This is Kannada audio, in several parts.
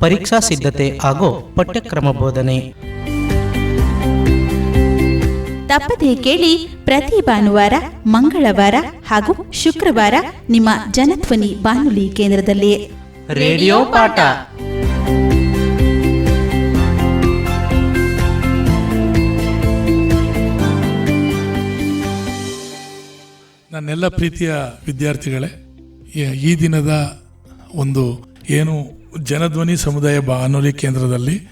ಪರೀಕ್ಷಾ ಸಿದ್ಧತೆ ಹಾಗೂ ಪಠ್ಯಕ್ರಮ ಬೋಧನೆ. ತಪ್ಪದೇ ಕೇಳಿ ಪ್ರತಿ ಭಾನುವಾರ ಮಂಗಳವಾರ ಹಾಗೂ ಶುಕ್ರವಾರ ನಿಮ್ಮ ಜನಧ್ವನಿ ಬಾನುಲಿ ಕೇಂದ್ರದಲ್ಲಿ ರೇಡಿಯೋ ಪಾಠ. ನನ್ನೆಲ್ಲ ಪ್ರೀತಿಯ ವಿದ್ಯಾರ್ಥಿಗಳೇ ಈ- ಈ ದಿನದ ಒಂದು ಏನು ಜನಧ್ವನಿ ಸಮುದಾಯ ಬಾನುಲಿ ಕೇಂದ್ರದಲ್ಲಿ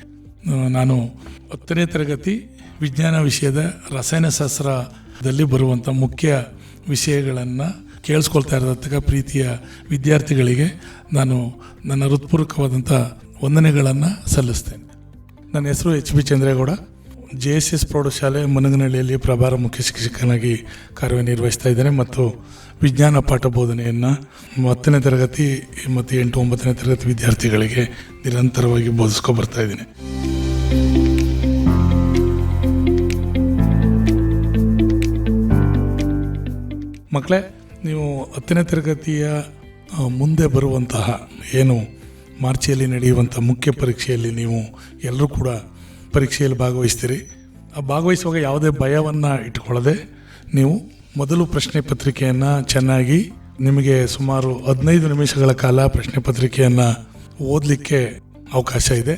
ನಾನು ಹತ್ತನೇ ತರಗತಿ ವಿಜ್ಞಾನ ವಿಷಯದ ರಸಾಯನಶಾಸ್ತ್ರದಲ್ಲಿ ಬರುವಂಥ ಮುಖ್ಯ ವಿಷಯಗಳನ್ನು ಕೇಳಿಸ್ಕೊಳ್ತಾ ಇರತಕ್ಕ ಪ್ರೀತಿಯ ವಿದ್ಯಾರ್ಥಿಗಳಿಗೆ ನಾನು ನನ್ನ ಹೃತ್ಪೂರ್ವಕವಾದಂಥ ವಂದನೆಗಳನ್ನು ಸಲ್ಲಿಸ್ತೇನೆ. ನನ್ನ ಹೆಸರು H B Chandregowda. J S S ಪ್ರೌಢಶಾಲೆ ಮುನಗನಹಳ್ಳಿಯಲ್ಲಿ ಪ್ರಭಾರ ಮುಖ್ಯ ಶಿಕ್ಷಕನಾಗಿ ಕಾರ್ಯನಿರ್ವಹಿಸ್ತಾ ಇದ್ದೇನೆ ಮತ್ತು ವಿಜ್ಞಾನ ಪಾಠ ಬೋಧನೆಯನ್ನು ಹತ್ತನೇ ತರಗತಿ ಮತ್ತು ಎಂಟು ಒಂಬತ್ತನೇ ತರಗತಿ ವಿದ್ಯಾರ್ಥಿಗಳಿಗೆ ನಿರಂತರವಾಗಿ ಬೋಧಿಸ್ಕೊ ಬರ್ತಾ ಇದ್ದೀನಿ. ಮಕ್ಕಳೇ, ನೀವು ಹತ್ತನೇ ತರಗತಿಯ ಮುಂದೆ ಬರುವಂತಹ ಏನು ಮಾರ್ಚಿಯಲ್ಲಿ ನಡೆಯುವಂಥ ಮುಖ್ಯ ಪರೀಕ್ಷೆಯಲ್ಲಿ ನೀವು ಎಲ್ಲರೂ ಕೂಡ ಪರೀಕ್ಷೆಯಲ್ಲಿ ಭಾಗವಹಿಸ್ತೀರಿ. ಆ ಭಾಗವಹಿಸುವಾಗ ಯಾವುದೇ ಭಯವನ್ನು ಇಟ್ಕೊಳ್ಳದೆ ನೀವು ಮೊದಲು ಪ್ರಶ್ನೆ ಪತ್ರಿಕೆಯನ್ನು ಚೆನ್ನಾಗಿ ನಿಮಗೆ ಸುಮಾರು ಹದಿನೈದು ನಿಮಿಷಗಳ ಕಾಲ ಪ್ರಶ್ನೆ ಪತ್ರಿಕೆಯನ್ನು ಓದಲಿಕ್ಕೆ ಅವಕಾಶ ಇದೆ.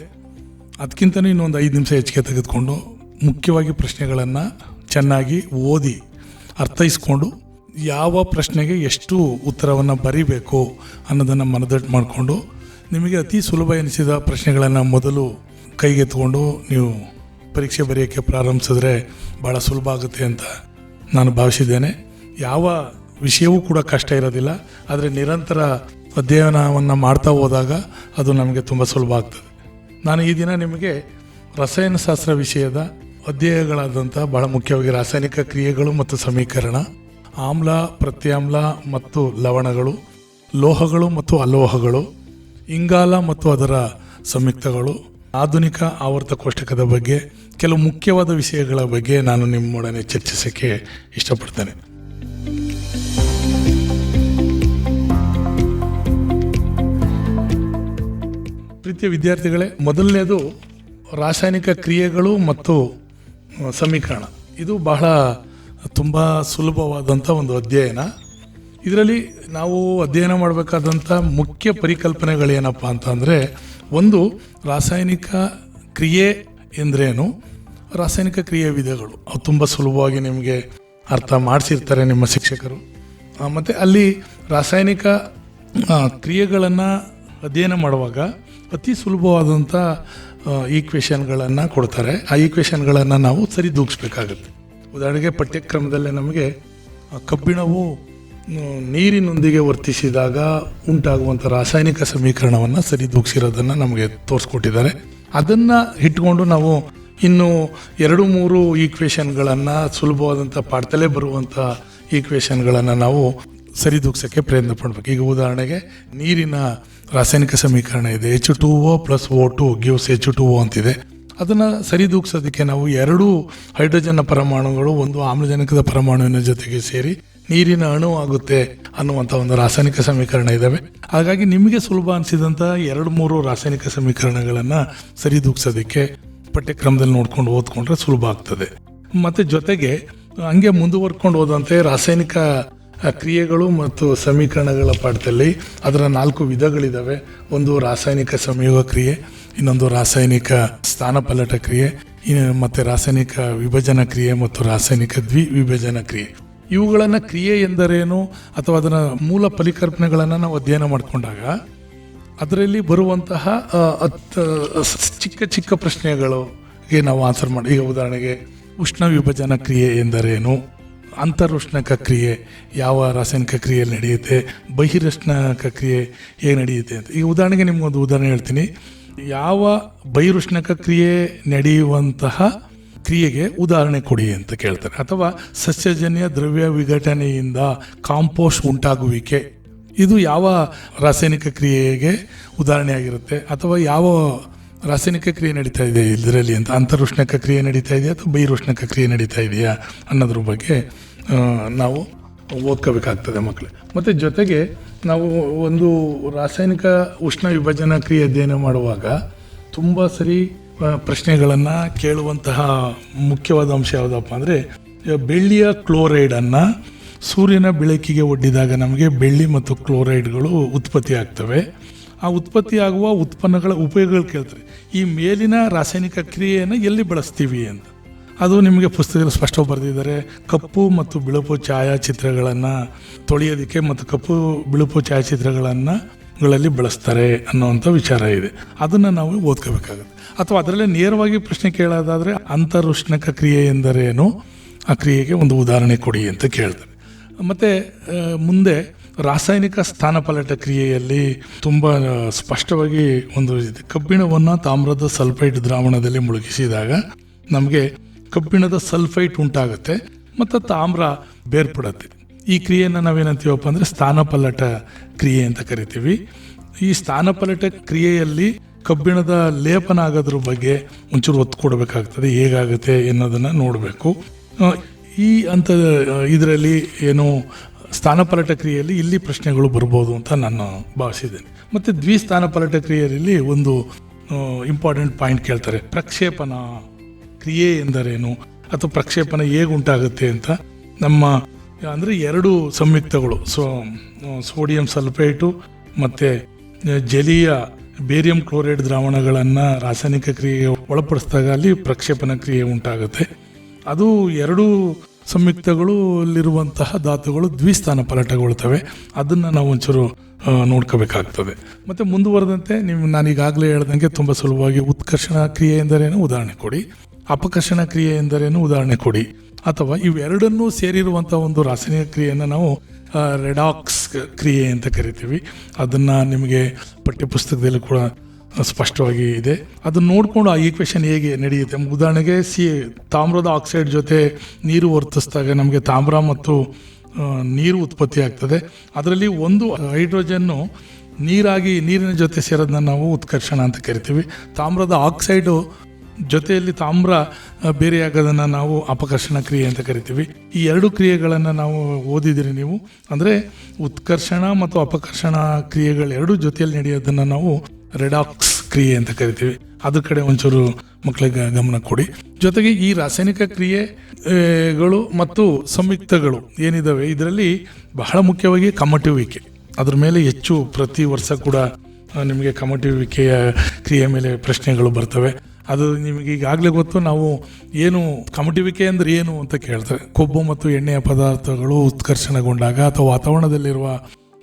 ಅದಕ್ಕಿಂತಲೂ ಇನ್ನೊಂದು ಐದು ನಿಮಿಷ ಹೆಚ್ಚಿಗೆ ತೆಗೆದುಕೊಂಡು ಮುಖ್ಯವಾಗಿ ಪ್ರಶ್ನೆಗಳನ್ನು ಚೆನ್ನಾಗಿ ಓದಿ ಅರ್ಥೈಸ್ಕೊಂಡು ಯಾವ ಪ್ರಶ್ನೆಗೆ ಎಷ್ಟು ಉತ್ತರವನ್ನು ಬರೀಬೇಕು ಅನ್ನೋದನ್ನು ಮನದಟ್ಟು ಮಾಡಿಕೊಂಡು ನಿಮಗೆ ಅತಿ ಸುಲಭ ಎನಿಸಿದ ಪ್ರಶ್ನೆಗಳನ್ನು ಮೊದಲು ಕೈಗೆತ್ಕೊಂಡು ನೀವು ಪರೀಕ್ಷೆ ಬರೆಯೋಕ್ಕೆ ಪ್ರಾರಂಭಿಸಿದ್ರೆ ಭಾಳ ಸುಲಭ ಆಗುತ್ತೆ ಅಂತ ನಾನು ಭಾವಿಸಿದ್ದೇನೆ. ಯಾವ ವಿಷಯವೂ ಕೂಡ ಕಷ್ಟ ಇರೋದಿಲ್ಲ. ಆದರೆ ನಿರಂತರ ಅಧ್ಯಯನವನ್ನು ಮಾಡ್ತಾ ಹೋದಾಗ ಅದು ನಮಗೆ ತುಂಬ ಸುಲಭ ಆಗ್ತದೆ. ನಾನು ಈ ದಿನ ನಿಮಗೆ ರಸಾಯನಶಾಸ್ತ್ರ ವಿಷಯದ ಅಧ್ಯಯನಗಳಾದಂಥ ಬಹಳ ಮುಖ್ಯವಾಗಿ ರಾಸಾಯನಿಕ ಕ್ರಿಯೆಗಳು ಮತ್ತು ಸಮೀಕರಣ, ಆಮ್ಲ, ಪ್ರತ್ಯಾಮ್ಲ ಮತ್ತು ಲವಣಗಳು, ಲೋಹಗಳು ಮತ್ತು ಅಲೋಹಗಳು, ಇಂಗಾಲ ಮತ್ತು ಅದರ ಸಂಯುಕ್ತಗಳು ಆಧುನಿಕ ಆವರ್ತ ಕೋಷ್ಟಕದ ಬಗ್ಗೆ, ಕೆಲವು ಮುಖ್ಯವಾದ ವಿಷಯಗಳ ಬಗ್ಗೆ ನಾನು ನಿಮ್ಮೊಡನೆ ಚರ್ಚಿಸೋಕ್ಕೆ ಇಷ್ಟಪಡ್ತೇನೆ. ಪ್ರೀತಿಯ ವಿದ್ಯಾರ್ಥಿಗಳೇ, ಮೊದಲನೇದು ರಾಸಾಯನಿಕ ಕ್ರಿಯೆಗಳು ಮತ್ತು ಸಮೀಕರಣ. ಇದು ಬಹಳ ತುಂಬ ಸುಲಭವಾದಂಥ ಒಂದು ಅಧ್ಯಯನ. ಇದರಲ್ಲಿ ನಾವು ಅಧ್ಯಯನ ಮಾಡಬೇಕಾದಂಥ ಮುಖ್ಯ ಪರಿಕಲ್ಪನೆಗಳೇನಪ್ಪ ಅಂತ ಅಂದರೆ ಒಂದು ರಾಸಾಯನಿಕ ಕ್ರಿಯೆ ಎಂದ್ರೇನು? ರಾಸಾಯನಿಕ ಕ್ರಿಯೆ ವಿಧಗಳು. ಅವು ತುಂಬ ಸುಲಭವಾಗಿ ನಿಮಗೆ ಅರ್ಥ ಮಾಡಿಸಿರ್ತಾರೆ ನಿಮ್ಮ ಶಿಕ್ಷಕರು. ಮತ್ತು ಅಲ್ಲಿ ರಾಸಾಯನಿಕ ಕ್ರಿಯೆಗಳನ್ನು ಅಧ್ಯಯನ ಮಾಡುವಾಗ ಅತಿ ಸುಲಭವಾದಂಥ ಈಕ್ವೇಷನ್ಗಳನ್ನು ಕೊಡ್ತಾರೆ. ಆ ಈಕ್ವೇಷನ್ಗಳನ್ನು ನಾವು ಸರಿದೂಗಿಸ್ಬೇಕಾಗುತ್ತೆ. ಉದಾಹರಣೆಗೆ ಪಠ್ಯಕ್ರಮದಲ್ಲೇ ನಮಗೆ ಕಬ್ಬಿಣವು ನೀರಿನೊಂದಿಗೆ ವರ್ತಿಸಿದಾಗ ಉಂಟಾಗುವಂಥ ರಾಸಾಯನಿಕ ಸಮೀಕರಣವನ್ನು ಸರಿದೂಗಿಸಿರೋದನ್ನು ನಮಗೆ ತೋರಿಸ್ಕೊಟ್ಟಿದ್ದಾರೆ. ಅದನ್ನು ಇಟ್ಕೊಂಡು ನಾವು ಇನ್ನು ಎರಡು ಮೂರು ಈಕ್ವೇಷನ್ಗಳನ್ನು ಸುಲಭವಾದಂಥ ಪಾಠದಲ್ಲೇ ಬರುವಂಥ ಈಕ್ವೇಷನ್ಗಳನ್ನು ನಾವು ಸರಿದೂಗ್ಸೋಕ್ಕೆ ಪ್ರಯತ್ನ ಪಡ್ಬೇಕು. ಈಗ ಉದಾಹರಣೆಗೆ ನೀರಿನ ರಾಸಾಯನಿಕ ಸಮೀಕರಣ ಇದೆ. H two O plus O two gives H two O ಅಂತಿದೆ. ಅದನ್ನು ಸರಿದೂಗ್ಸೋದಕ್ಕೆ ನಾವು ಎರಡು ಹೈಡ್ರೋಜನ್ನ ಪರಮಾಣುಗಳು, ಒಂದು ಆಮ್ಲಜನಕದ ಪರಮಾಣುವಿನ ಜೊತೆಗೆ ಸೇರಿ ನೀರಿನ ಅಣು ಆಗುತ್ತೆ ಅನ್ನುವಂಥ ಒಂದು ರಾಸಾಯನಿಕ ಸಮೀಕರಣ ಇದ್ದಾವೆ ಹಾಗಾಗಿ ನಿಮಗೆ ಸುಲಭ ಅನಿಸಿದಂಥ ಎರಡು ಮೂರು ರಾಸಾಯನಿಕ ಸಮೀಕರಣಗಳನ್ನು ಸರಿದೂಗ್ಸೋದಕ್ಕೆ ಪಠ್ಯಕ್ರಮದಲ್ಲಿ ನೋಡ್ಕೊಂಡು ಓದ್ಕೊಂಡ್ರೆ ಸುಲಭ ಆಗ್ತದೆ. ಮತ್ತು ಜೊತೆಗೆ ಹಂಗೆ ಮುಂದುವರ್ಕೊಂಡು ಹೋದಂತೆ ರಾಸಾಯನಿಕ ಕ್ರಿಯೆಗಳು ಮತ್ತು ಸಮೀಕರಣಗಳ ಪಾಠದಲ್ಲಿ ಅದರ ನಾಲ್ಕು ವಿಧಗಳಿದ್ದಾವೆ ಒಂದು ರಾಸಾಯನಿಕ ಸಂಯೋಗ ಕ್ರಿಯೆ, ಇನ್ನೊಂದು ರಾಸಾಯನಿಕ ಸ್ಥಾನಪಲ್ಲಟ ಕ್ರಿಯೆ ಮತ್ತೆ ರಾಸಾಯನಿಕ ವಿಭಜನ ಕ್ರಿಯೆ ಮತ್ತು ರಾಸಾಯನಿಕ ದ್ವಿ ವಿಭಜನ ಕ್ರಿಯೆ. ಇವುಗಳನ್ನು ಕ್ರಿಯೆ ಎಂದರೇನು ಅಥವಾ ಅದರ ಮೂಲ ಪರಿಕಲ್ಪನೆಗಳನ್ನು ನಾವು ಅಧ್ಯಯನ ಮಾಡಿಕೊಂಡಾಗ ಅದರಲ್ಲಿ ಬರುವಂತಹ ಅತ್- ಚಿಕ್ಕ ಚಿಕ್ಕ ಪ್ರಶ್ನೆಗಳಿಗೆ ನಾವು ಆನ್ಸರ್ ಮಾಡಿ, ಈಗ ಉದಾಹರಣೆಗೆ ಉಷ್ಣ ವಿಭಜನ ಕ್ರಿಯೆ ಎಂದರೇನು? ಅಂತರುಷ್ಣಕ ಕ್ರಿಯೆ, ಯಾವ ರಾಸಾಯನಿಕ ಕ್ರಿಯೆಯಲ್ಲಿ ನಡೆಯುತ್ತೆ? ಬಹಿರಷ್ಣಕ ಕ್ರಿಯೆ ಹೇಗೆ ನಡೆಯುತ್ತೆ ಅಂತ. ಈಗ ಉದಾಹರಣೆಗೆ ನಿಮ್ಗೊಂದು ಉದಾಹರಣೆ ಹೇಳ್ತೀನಿ. ಯಾವ ಬಹಿರುಷ್ಣಕ ಕ್ರಿಯೆ ನಡೆಯುವಂತಹ ಕ್ರಿಯೆಗೆ ಉದಾಹರಣೆ ಕೊಡಿ ಅಂತ ಕೇಳ್ತಾರೆ. ಅಥವಾ ಸಸ್ಯಜನ್ಯ ದ್ರವ್ಯ ವಿಘಟನೆಯಿಂದ ಕಾಂಪೋಸ್ಟ್ ಉಂಟಾಗುವಿಕೆ. ಇದು ಯಾವ ರಾಸಾಯನಿಕ ಕ್ರಿಯೆಗೆ ಉದಾಹರಣೆಯಾಗಿರುತ್ತೆ? ಅಥವಾ ಯಾವ ರಾಸಾಯನಿಕ ಕ್ರಿಯೆ ನಡೀತಾ ಇದೆ ಇದರಲ್ಲಿ ಅಂತ? ಅಂತರುಷ್ಣಕ ಕ್ರಿಯೆ ನಡೀತಾ ಇದೆಯಾ ಅಥವಾ ಬೈರುಷ್ಣಕ ಕ್ರಿಯೆ ನಡೀತಾ ಇದೆಯಾ ಅನ್ನೋದ್ರ ಬಗ್ಗೆ ನಾವು ಓದ್ಕೋಬೇಕಾಗ್ತದೆ ಮಕ್ಕಳು ಮತ್ತು ಜೊತೆಗೆ ನಾವು ಒಂದು ರಾಸಾಯನಿಕ ಉಷ್ಣ ವಿಭಜನಾ ಕ್ರಿಯೆ ಅಧ್ಯಯನ ಮಾಡುವಾಗ ತುಂಬ ಸರಿ ಪ್ರಶ್ನೆಗಳನ್ನು ಕೇಳುವಂತಹ ಮುಖ್ಯವಾದ ಅಂಶ ಯಾವುದಪ್ಪ ಅಂದರೆ ಬೆಳ್ಳಿಯ ಕ್ಲೋರೈಡನ್ನು ಸೂರ್ಯನ ಬೆಳಕಿಗೆ ಒಡ್ಡಿದಾಗ ನಮಗೆ ಬೆಳ್ಳಿ ಮತ್ತು ಕ್ಲೋರೈಡ್ಗಳು ಉತ್ಪತ್ತಿ ಆಗ್ತವೆ. ಆ ಉತ್ಪತ್ತಿಯಾಗುವ ಉತ್ಪನ್ನಗಳ ಉಪಯೋಗಗಳು ಕೇಳ್ತಾರೆ. ಈ ಮೇಲಿನ ರಾಸಾಯನಿಕ ಕ್ರಿಯೆಯನ್ನು ಎಲ್ಲಿ ಬಳಸ್ತೀವಿ ಅಂತ. ಅದು ನಿಮಗೆ ಪುಸ್ತಕದಲ್ಲಿ ಸ್ಪಷ್ಟವಾಗಿ ಬರೆದಿದ್ದಾರೆ. ಕಪ್ಪು ಮತ್ತು ಬಿಳುಪು ಛಾಯಾಚಿತ್ರಗಳನ್ನು ತೊಳೆಯೋದಕ್ಕೆ ಮತ್ತು ಕಪ್ಪು, ಬಿಳುಪು ಛಾಯಾಚಿತ್ರಗಳನ್ನು ಗಳಲ್ಲಿ ಬಳಸ್ತಾರೆ ಅನ್ನೋವಂಥ ವಿಚಾರ ಇದೆ. ಅದನ್ನು ನಾವು ಓದ್ಕೋಬೇಕಾಗುತ್ತೆ. ಅಥವಾ ಅದರಲ್ಲೇ ನೇರವಾಗಿ ಪ್ರಶ್ನೆ ಕೇಳೋದಾದರೆ ಅಂತರುಷ್ಣಕ ಕ್ರಿಯೆ ಎಂದರೇನು? ಆ ಕ್ರಿಯೆಗೆ ಒಂದು ಉದಾಹರಣೆ ಕೊಡಿ ಅಂತ ಕೇಳ್ತಾರೆ. ಮತ್ತು ಮುಂದೆ ರಾಸಾಯನಿಕ ಸ್ಥಾನಪಲಟ ಕ್ರಿಯೆಯಲ್ಲಿ ತುಂಬ ಸ್ಪಷ್ಟವಾಗಿ ಒಂದು ಇದೆ ಕಬ್ಬಿಣವನ್ನು ತಾಮ್ರದ ಸಲ್ಫೈಟ್ ದ್ರಾವಣದಲ್ಲಿ ಮುಳುಗಿಸಿದಾಗ ನಮಗೆ ಕಬ್ಬಿಣದ ಸಲ್ಫೈಟ್ ಉಂಟಾಗುತ್ತೆ, ಮತ್ತು ತಾಮ್ರ ಬೇರ್ಪಡುತ್ತೆ. ಈ ಕ್ರಿಯೆಯನ್ನು ನಾವೇನಂತೀವಪ್ಪ ಅಂದರೆ ಸ್ಥಾನಪಲ್ಲಟ ಕ್ರಿಯೆ ಅಂತ ಕರಿತೀವಿ. ಈ ಸ್ಥಾನಪಲ್ಲಟ ಕ್ರಿಯೆಯಲ್ಲಿ ಕಬ್ಬಿಣದ ಲೇಪನ ಆಗೋದ್ರ ಬಗ್ಗೆ ಒಂಚೂರು ಒತ್ತು ಕೊಡಬೇಕಾಗ್ತದೆ. ಹೇಗಾಗುತ್ತೆ ಅನ್ನೋದನ್ನು ನೋಡಬೇಕು. ಈ ಅಂತ ಇದರಲ್ಲಿ ಏನು ಸ್ಥಾನಪಲ್ಲಟ ಕ್ರಿಯೆಯಲ್ಲಿ ಇಲ್ಲಿ ಪ್ರಶ್ನೆಗಳು ಬರ್ಬೋದು ಅಂತ ನಾನು ಭಾವಿಸಿದ್ದೇನೆ. ಮತ್ತು ದ್ವಿಸ್ಥಾನಪಲ್ಲಟ ಕ್ರಿಯೆಯಲ್ಲಿ ಒಂದು ಇಂಪಾರ್ಟೆಂಟ್ ಪಾಯಿಂಟ್ ಕೇಳ್ತಾರೆ. ಪ್ರಕ್ಷೇಪಣ ಕ್ರಿಯೆ ಎಂದರೇನು? ಅಥವಾ ಪ್ರಕ್ಷೇಪಣ ಹೇಗೆ ಉಂಟಾಗುತ್ತೆ ಅಂತ ನಮ್ಮ ಅಂದರೆ ಎರಡು ಸಂಯುಕ್ತಗಳು. ಸೊ ಸೋಡಿಯಂ ಸಲ್ಫೇಟು ಮತ್ತು ಜಲೀಯ ಬೇರಿಯಂ ಕ್ಲೋರೈಡ್ ದ್ರಾವಣಗಳನ್ನು ರಾಸಾಯನಿಕ ಕ್ರಿಯೆಗೆ ಒಳಪಡಿಸಿದಾಗ ಅಲ್ಲಿ ಪ್ರಕ್ಷೇಪಣ ಕ್ರಿಯೆ ಉಂಟಾಗುತ್ತೆ. ಅದು ಎರಡು ಸಂಯುಕ್ತಗಳು ಅಲ್ಲಿರುವಂತಹ ಧಾತುಗಳು ದ್ವಿಸ್ಥಾನ ಪಲಟಗೊಳ್ತವೆ. ಅದನ್ನು ನಾವು ಒಂಚೂರು ನೋಡ್ಕೋಬೇಕಾಗ್ತದೆ. ಮತ್ತು ಮುಂದುವರೆದಂತೆ ನೀವು ನಾನು ಈಗಾಗಲೇ ಹೇಳ್ದಂಗೆ ತುಂಬ ಸುಲಭವಾಗಿ ಉತ್ಕರ್ಷಣ ಕ್ರಿಯೆ ಎಂದರೇನು? ಉದಾಹರಣೆ ಕೊಡಿ. ಅಪಕರ್ಷಣ ಕ್ರಿಯೆ ಎಂದರೇನು? ಉದಾಹರಣೆ ಕೊಡಿ. ಅಥವಾ ಇವೆರಡನ್ನೂ ಸೇರಿರುವಂಥ ಒಂದು ರಾಸಾಯನಿಕ ಕ್ರಿಯೆಯನ್ನು ನಾವು ರೆಡಾಕ್ಸ್ ಕ್ರಿಯೆ ಅಂತ ಕರಿತೀವಿ. ಅದನ್ನು ನಿಮಗೆ ಪಠ್ಯಪುಸ್ತಕದಲ್ಲಿ ಕೂಡ ಸ್ಪಷ್ಟವಾಗಿ ಇದೆ. ಅದನ್ನು ನೋಡಿಕೊಂಡು ಆ ಈಕ್ವೇಷನ್ ಹೇಗೆ ನಡೆಯುತ್ತೆ? ಉದಾಹರಣೆಗೆ ಸಿ, ತಾಮ್ರದ ಆಕ್ಸೈಡ್ ಜೊತೆ ನೀರು ವರ್ತಿಸಿದಾಗ ನಮಗೆ ತಾಮ್ರ ಮತ್ತು ನೀರು ಉತ್ಪತ್ತಿ ಆಗ್ತದೆ. ಅದರಲ್ಲಿ ಒಂದು ಹೈಡ್ರೋಜನ್ನು ನೀರಾಗಿ ನೀರಿನ ಜೊತೆ ಸೇರೋದನ್ನ ನಾವು ಉತ್ಕರ್ಷಣ ಅಂತ ಕರಿತೀವಿ. ತಾಮ್ರದ ಆಕ್ಸೈಡು ಜೊತೆಯಲ್ಲಿ ತಾಮ್ರ ಬೇರೆಯಾಗೋದನ್ನು ನಾವು ಅಪಕರ್ಷಣ ಕ್ರಿಯೆ ಅಂತ ಕರಿತೀವಿ. ಈ ಎರಡು ಕ್ರಿಯೆಗಳನ್ನು ನಾವು ಓದಿದಿರಿ ನೀವು. ಅಂದರೆ ಉತ್ಕರ್ಷಣ ಮತ್ತು ಅಪಕರ್ಷಣ ಕ್ರಿಯೆಗಳೆರಡು ಜೊತೆಯಲ್ಲಿ ನಡೆಯೋದನ್ನು ನಾವು ರೆಡಾಕ್ಸ್ ಕ್ರಿಯೆ ಅಂತ ಕರಿತೀವಿ. ಅದ್ರ ಕಡೆ ಒಂಚೂರು ಮಕ್ಕಳಿಗೆ ಗಮನ ಕೊಡಿ. ಜೊತೆಗೆ ಈ ರಾಸಾಯನಿಕ ಕ್ರಿಯೆಗಳು ಮತ್ತು ಸಂಯುಕ್ತಗಳು ಏನಿದಾವೆ, ಇದರಲ್ಲಿ ಬಹಳ ಮುಖ್ಯವಾಗಿ ಕಮಟುವಿಕೆ ಅದ್ರ ಮೇಲೆ ಹೆಚ್ಚು ಪ್ರತಿ ವರ್ಷ ಕೂಡ ನಿಮಗೆ ಕಮಟುವಿಕೆಯ ಕ್ರಿಯೆ ಮೇಲೆ ಪ್ರಶ್ನೆಗಳು ಬರ್ತವೆ. ಅದು ನಿಮಗೆ ಈಗಾಗಲೇ ಗೊತ್ತು, ನಾವು ಏನು ಕಮಟುವಿಕೆ ಅಂದ್ರೆ ಏನು ಅಂತ ಕೇಳ್ತಾರೆ. ಕೊಬ್ಬು ಮತ್ತು ಎಣ್ಣೆಯ ಪದಾರ್ಥಗಳು ಉತ್ಕರ್ಷಣಗೊಂಡಾಗ ಅಥವಾ ವಾತಾವರಣದಲ್ಲಿರುವ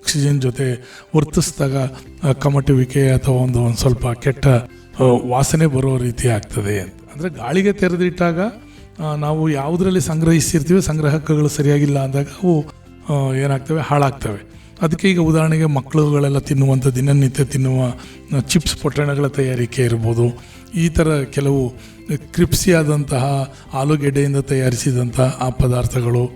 ಆಕ್ಸಿಜನ್ ಜೊತೆ ವರ್ತಿಸಿದಾಗ ಕಮಟುವಿಕೆ ಅಥವಾ ಒಂದು ಒಂದು ಸ್ವಲ್ಪ ಕೆಟ್ಟ ವಾಸನೆ ಬರೋ ರೀತಿ ಆಗ್ತದೆ ಅಂತ. ಅಂದರೆ ಗಾಳಿಗೆ ತೆರೆದಿಟ್ಟಾಗ ನಾವು ಯಾವುದರಲ್ಲಿ ಸಂಗ್ರಹಿಸಿರ್ತೀವಿ ಸಂಗ್ರಹಕಗಳು ಸರಿಯಾಗಿಲ್ಲ ಅಂದಾಗ ಅವು ಏನಾಗ್ತವೆ, ಹಾಳಾಗ್ತವೆ. ಅದಕ್ಕೆ ಈಗ ಉದಾಹರಣೆಗೆ ಮಕ್ಕಳುಗಳೆಲ್ಲ ತಿನ್ನುವಂಥ ದಿನನಿತ್ಯ ತಿನ್ನುವ ಚಿಪ್ಸ್ ಪೊಟ್ಟಣಗಳ ತಯಾರಿಕೆ ಇರ್ಬೋದು. ಈ ಥರ ಕೆಲವು ಕ್ರಿಪ್ಸಿಯಾದಂತಹ ಆಲೂಗೆಡ್ಡೆಯಿಂದ ತಯಾರಿಸಿದಂತಹ ಆ ಪದಾರ್ಥಗಳು,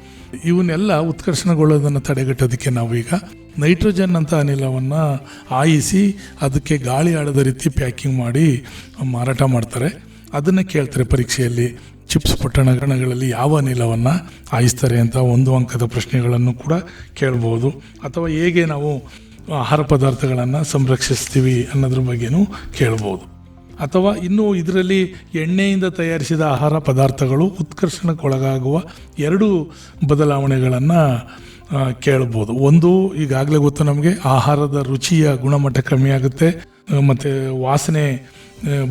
ಇವನ್ನೆಲ್ಲ ಉತ್ಕರ್ಷಣಗೊಳ್ಳೋದನ್ನು ತಡೆಗಟ್ಟೋದಕ್ಕೆ ನಾವು ಈಗ ನೈಟ್ರೋಜನ್ ಅಂತ ಅನಿಲವನ್ನು ಆಯಿಸಿ ಅದಕ್ಕೆ ಗಾಳಿ ಆಡದ ರೀತಿ ಪ್ಯಾಕಿಂಗ್ ಮಾಡಿ ಮಾರಾಟ ಮಾಡ್ತಾರೆ. ಅದನ್ನು ಕೇಳ್ತಾರೆ ಪರೀಕ್ಷೆಯಲ್ಲಿ, ಚಿಪ್ಸ್ ಪಟ್ಟಣಗಳಲ್ಲಿ ಯಾವ ಅನಿಲವನ್ನು ಆಯಿಸ್ತಾರೆ ಅಂತ ಒಂದು ಅಂಕದ ಪ್ರಶ್ನೆಗಳನ್ನು ಕೂಡ ಕೇಳ್ಬೋದು. ಅಥವಾ ಹೇಗೆ ನಾವು ಆಹಾರ ಪದಾರ್ಥಗಳನ್ನು ಸಂರಕ್ಷಿಸ್ತೀವಿ ಅನ್ನೋದ್ರ ಬಗ್ಗೆನೂ ಕೇಳ್ಬೋದು. ಅಥವಾ ಇನ್ನು ಇದರಲ್ಲಿ ಎಣ್ಣೆಯಿಂದ ತಯಾರಿಸಿದ ಆಹಾರ ಪದಾರ್ಥಗಳು ಉತ್ಕರ್ಷಣಕ್ಕೊಳಗಾಗುವ ಎರಡು ಬದಲಾವಣೆಗಳನ್ನು ಕೇಳ್ಬೋದು. ಒಂದು, ಈಗಾಗಲೇ ಗೊತ್ತು ನಮಗೆ, ಆಹಾರದ ರುಚಿಯ ಗುಣಮಟ್ಟ ಕಮ್ಮಿ ಆಗುತ್ತೆ, ಮತ್ತು ವಾಸನೆ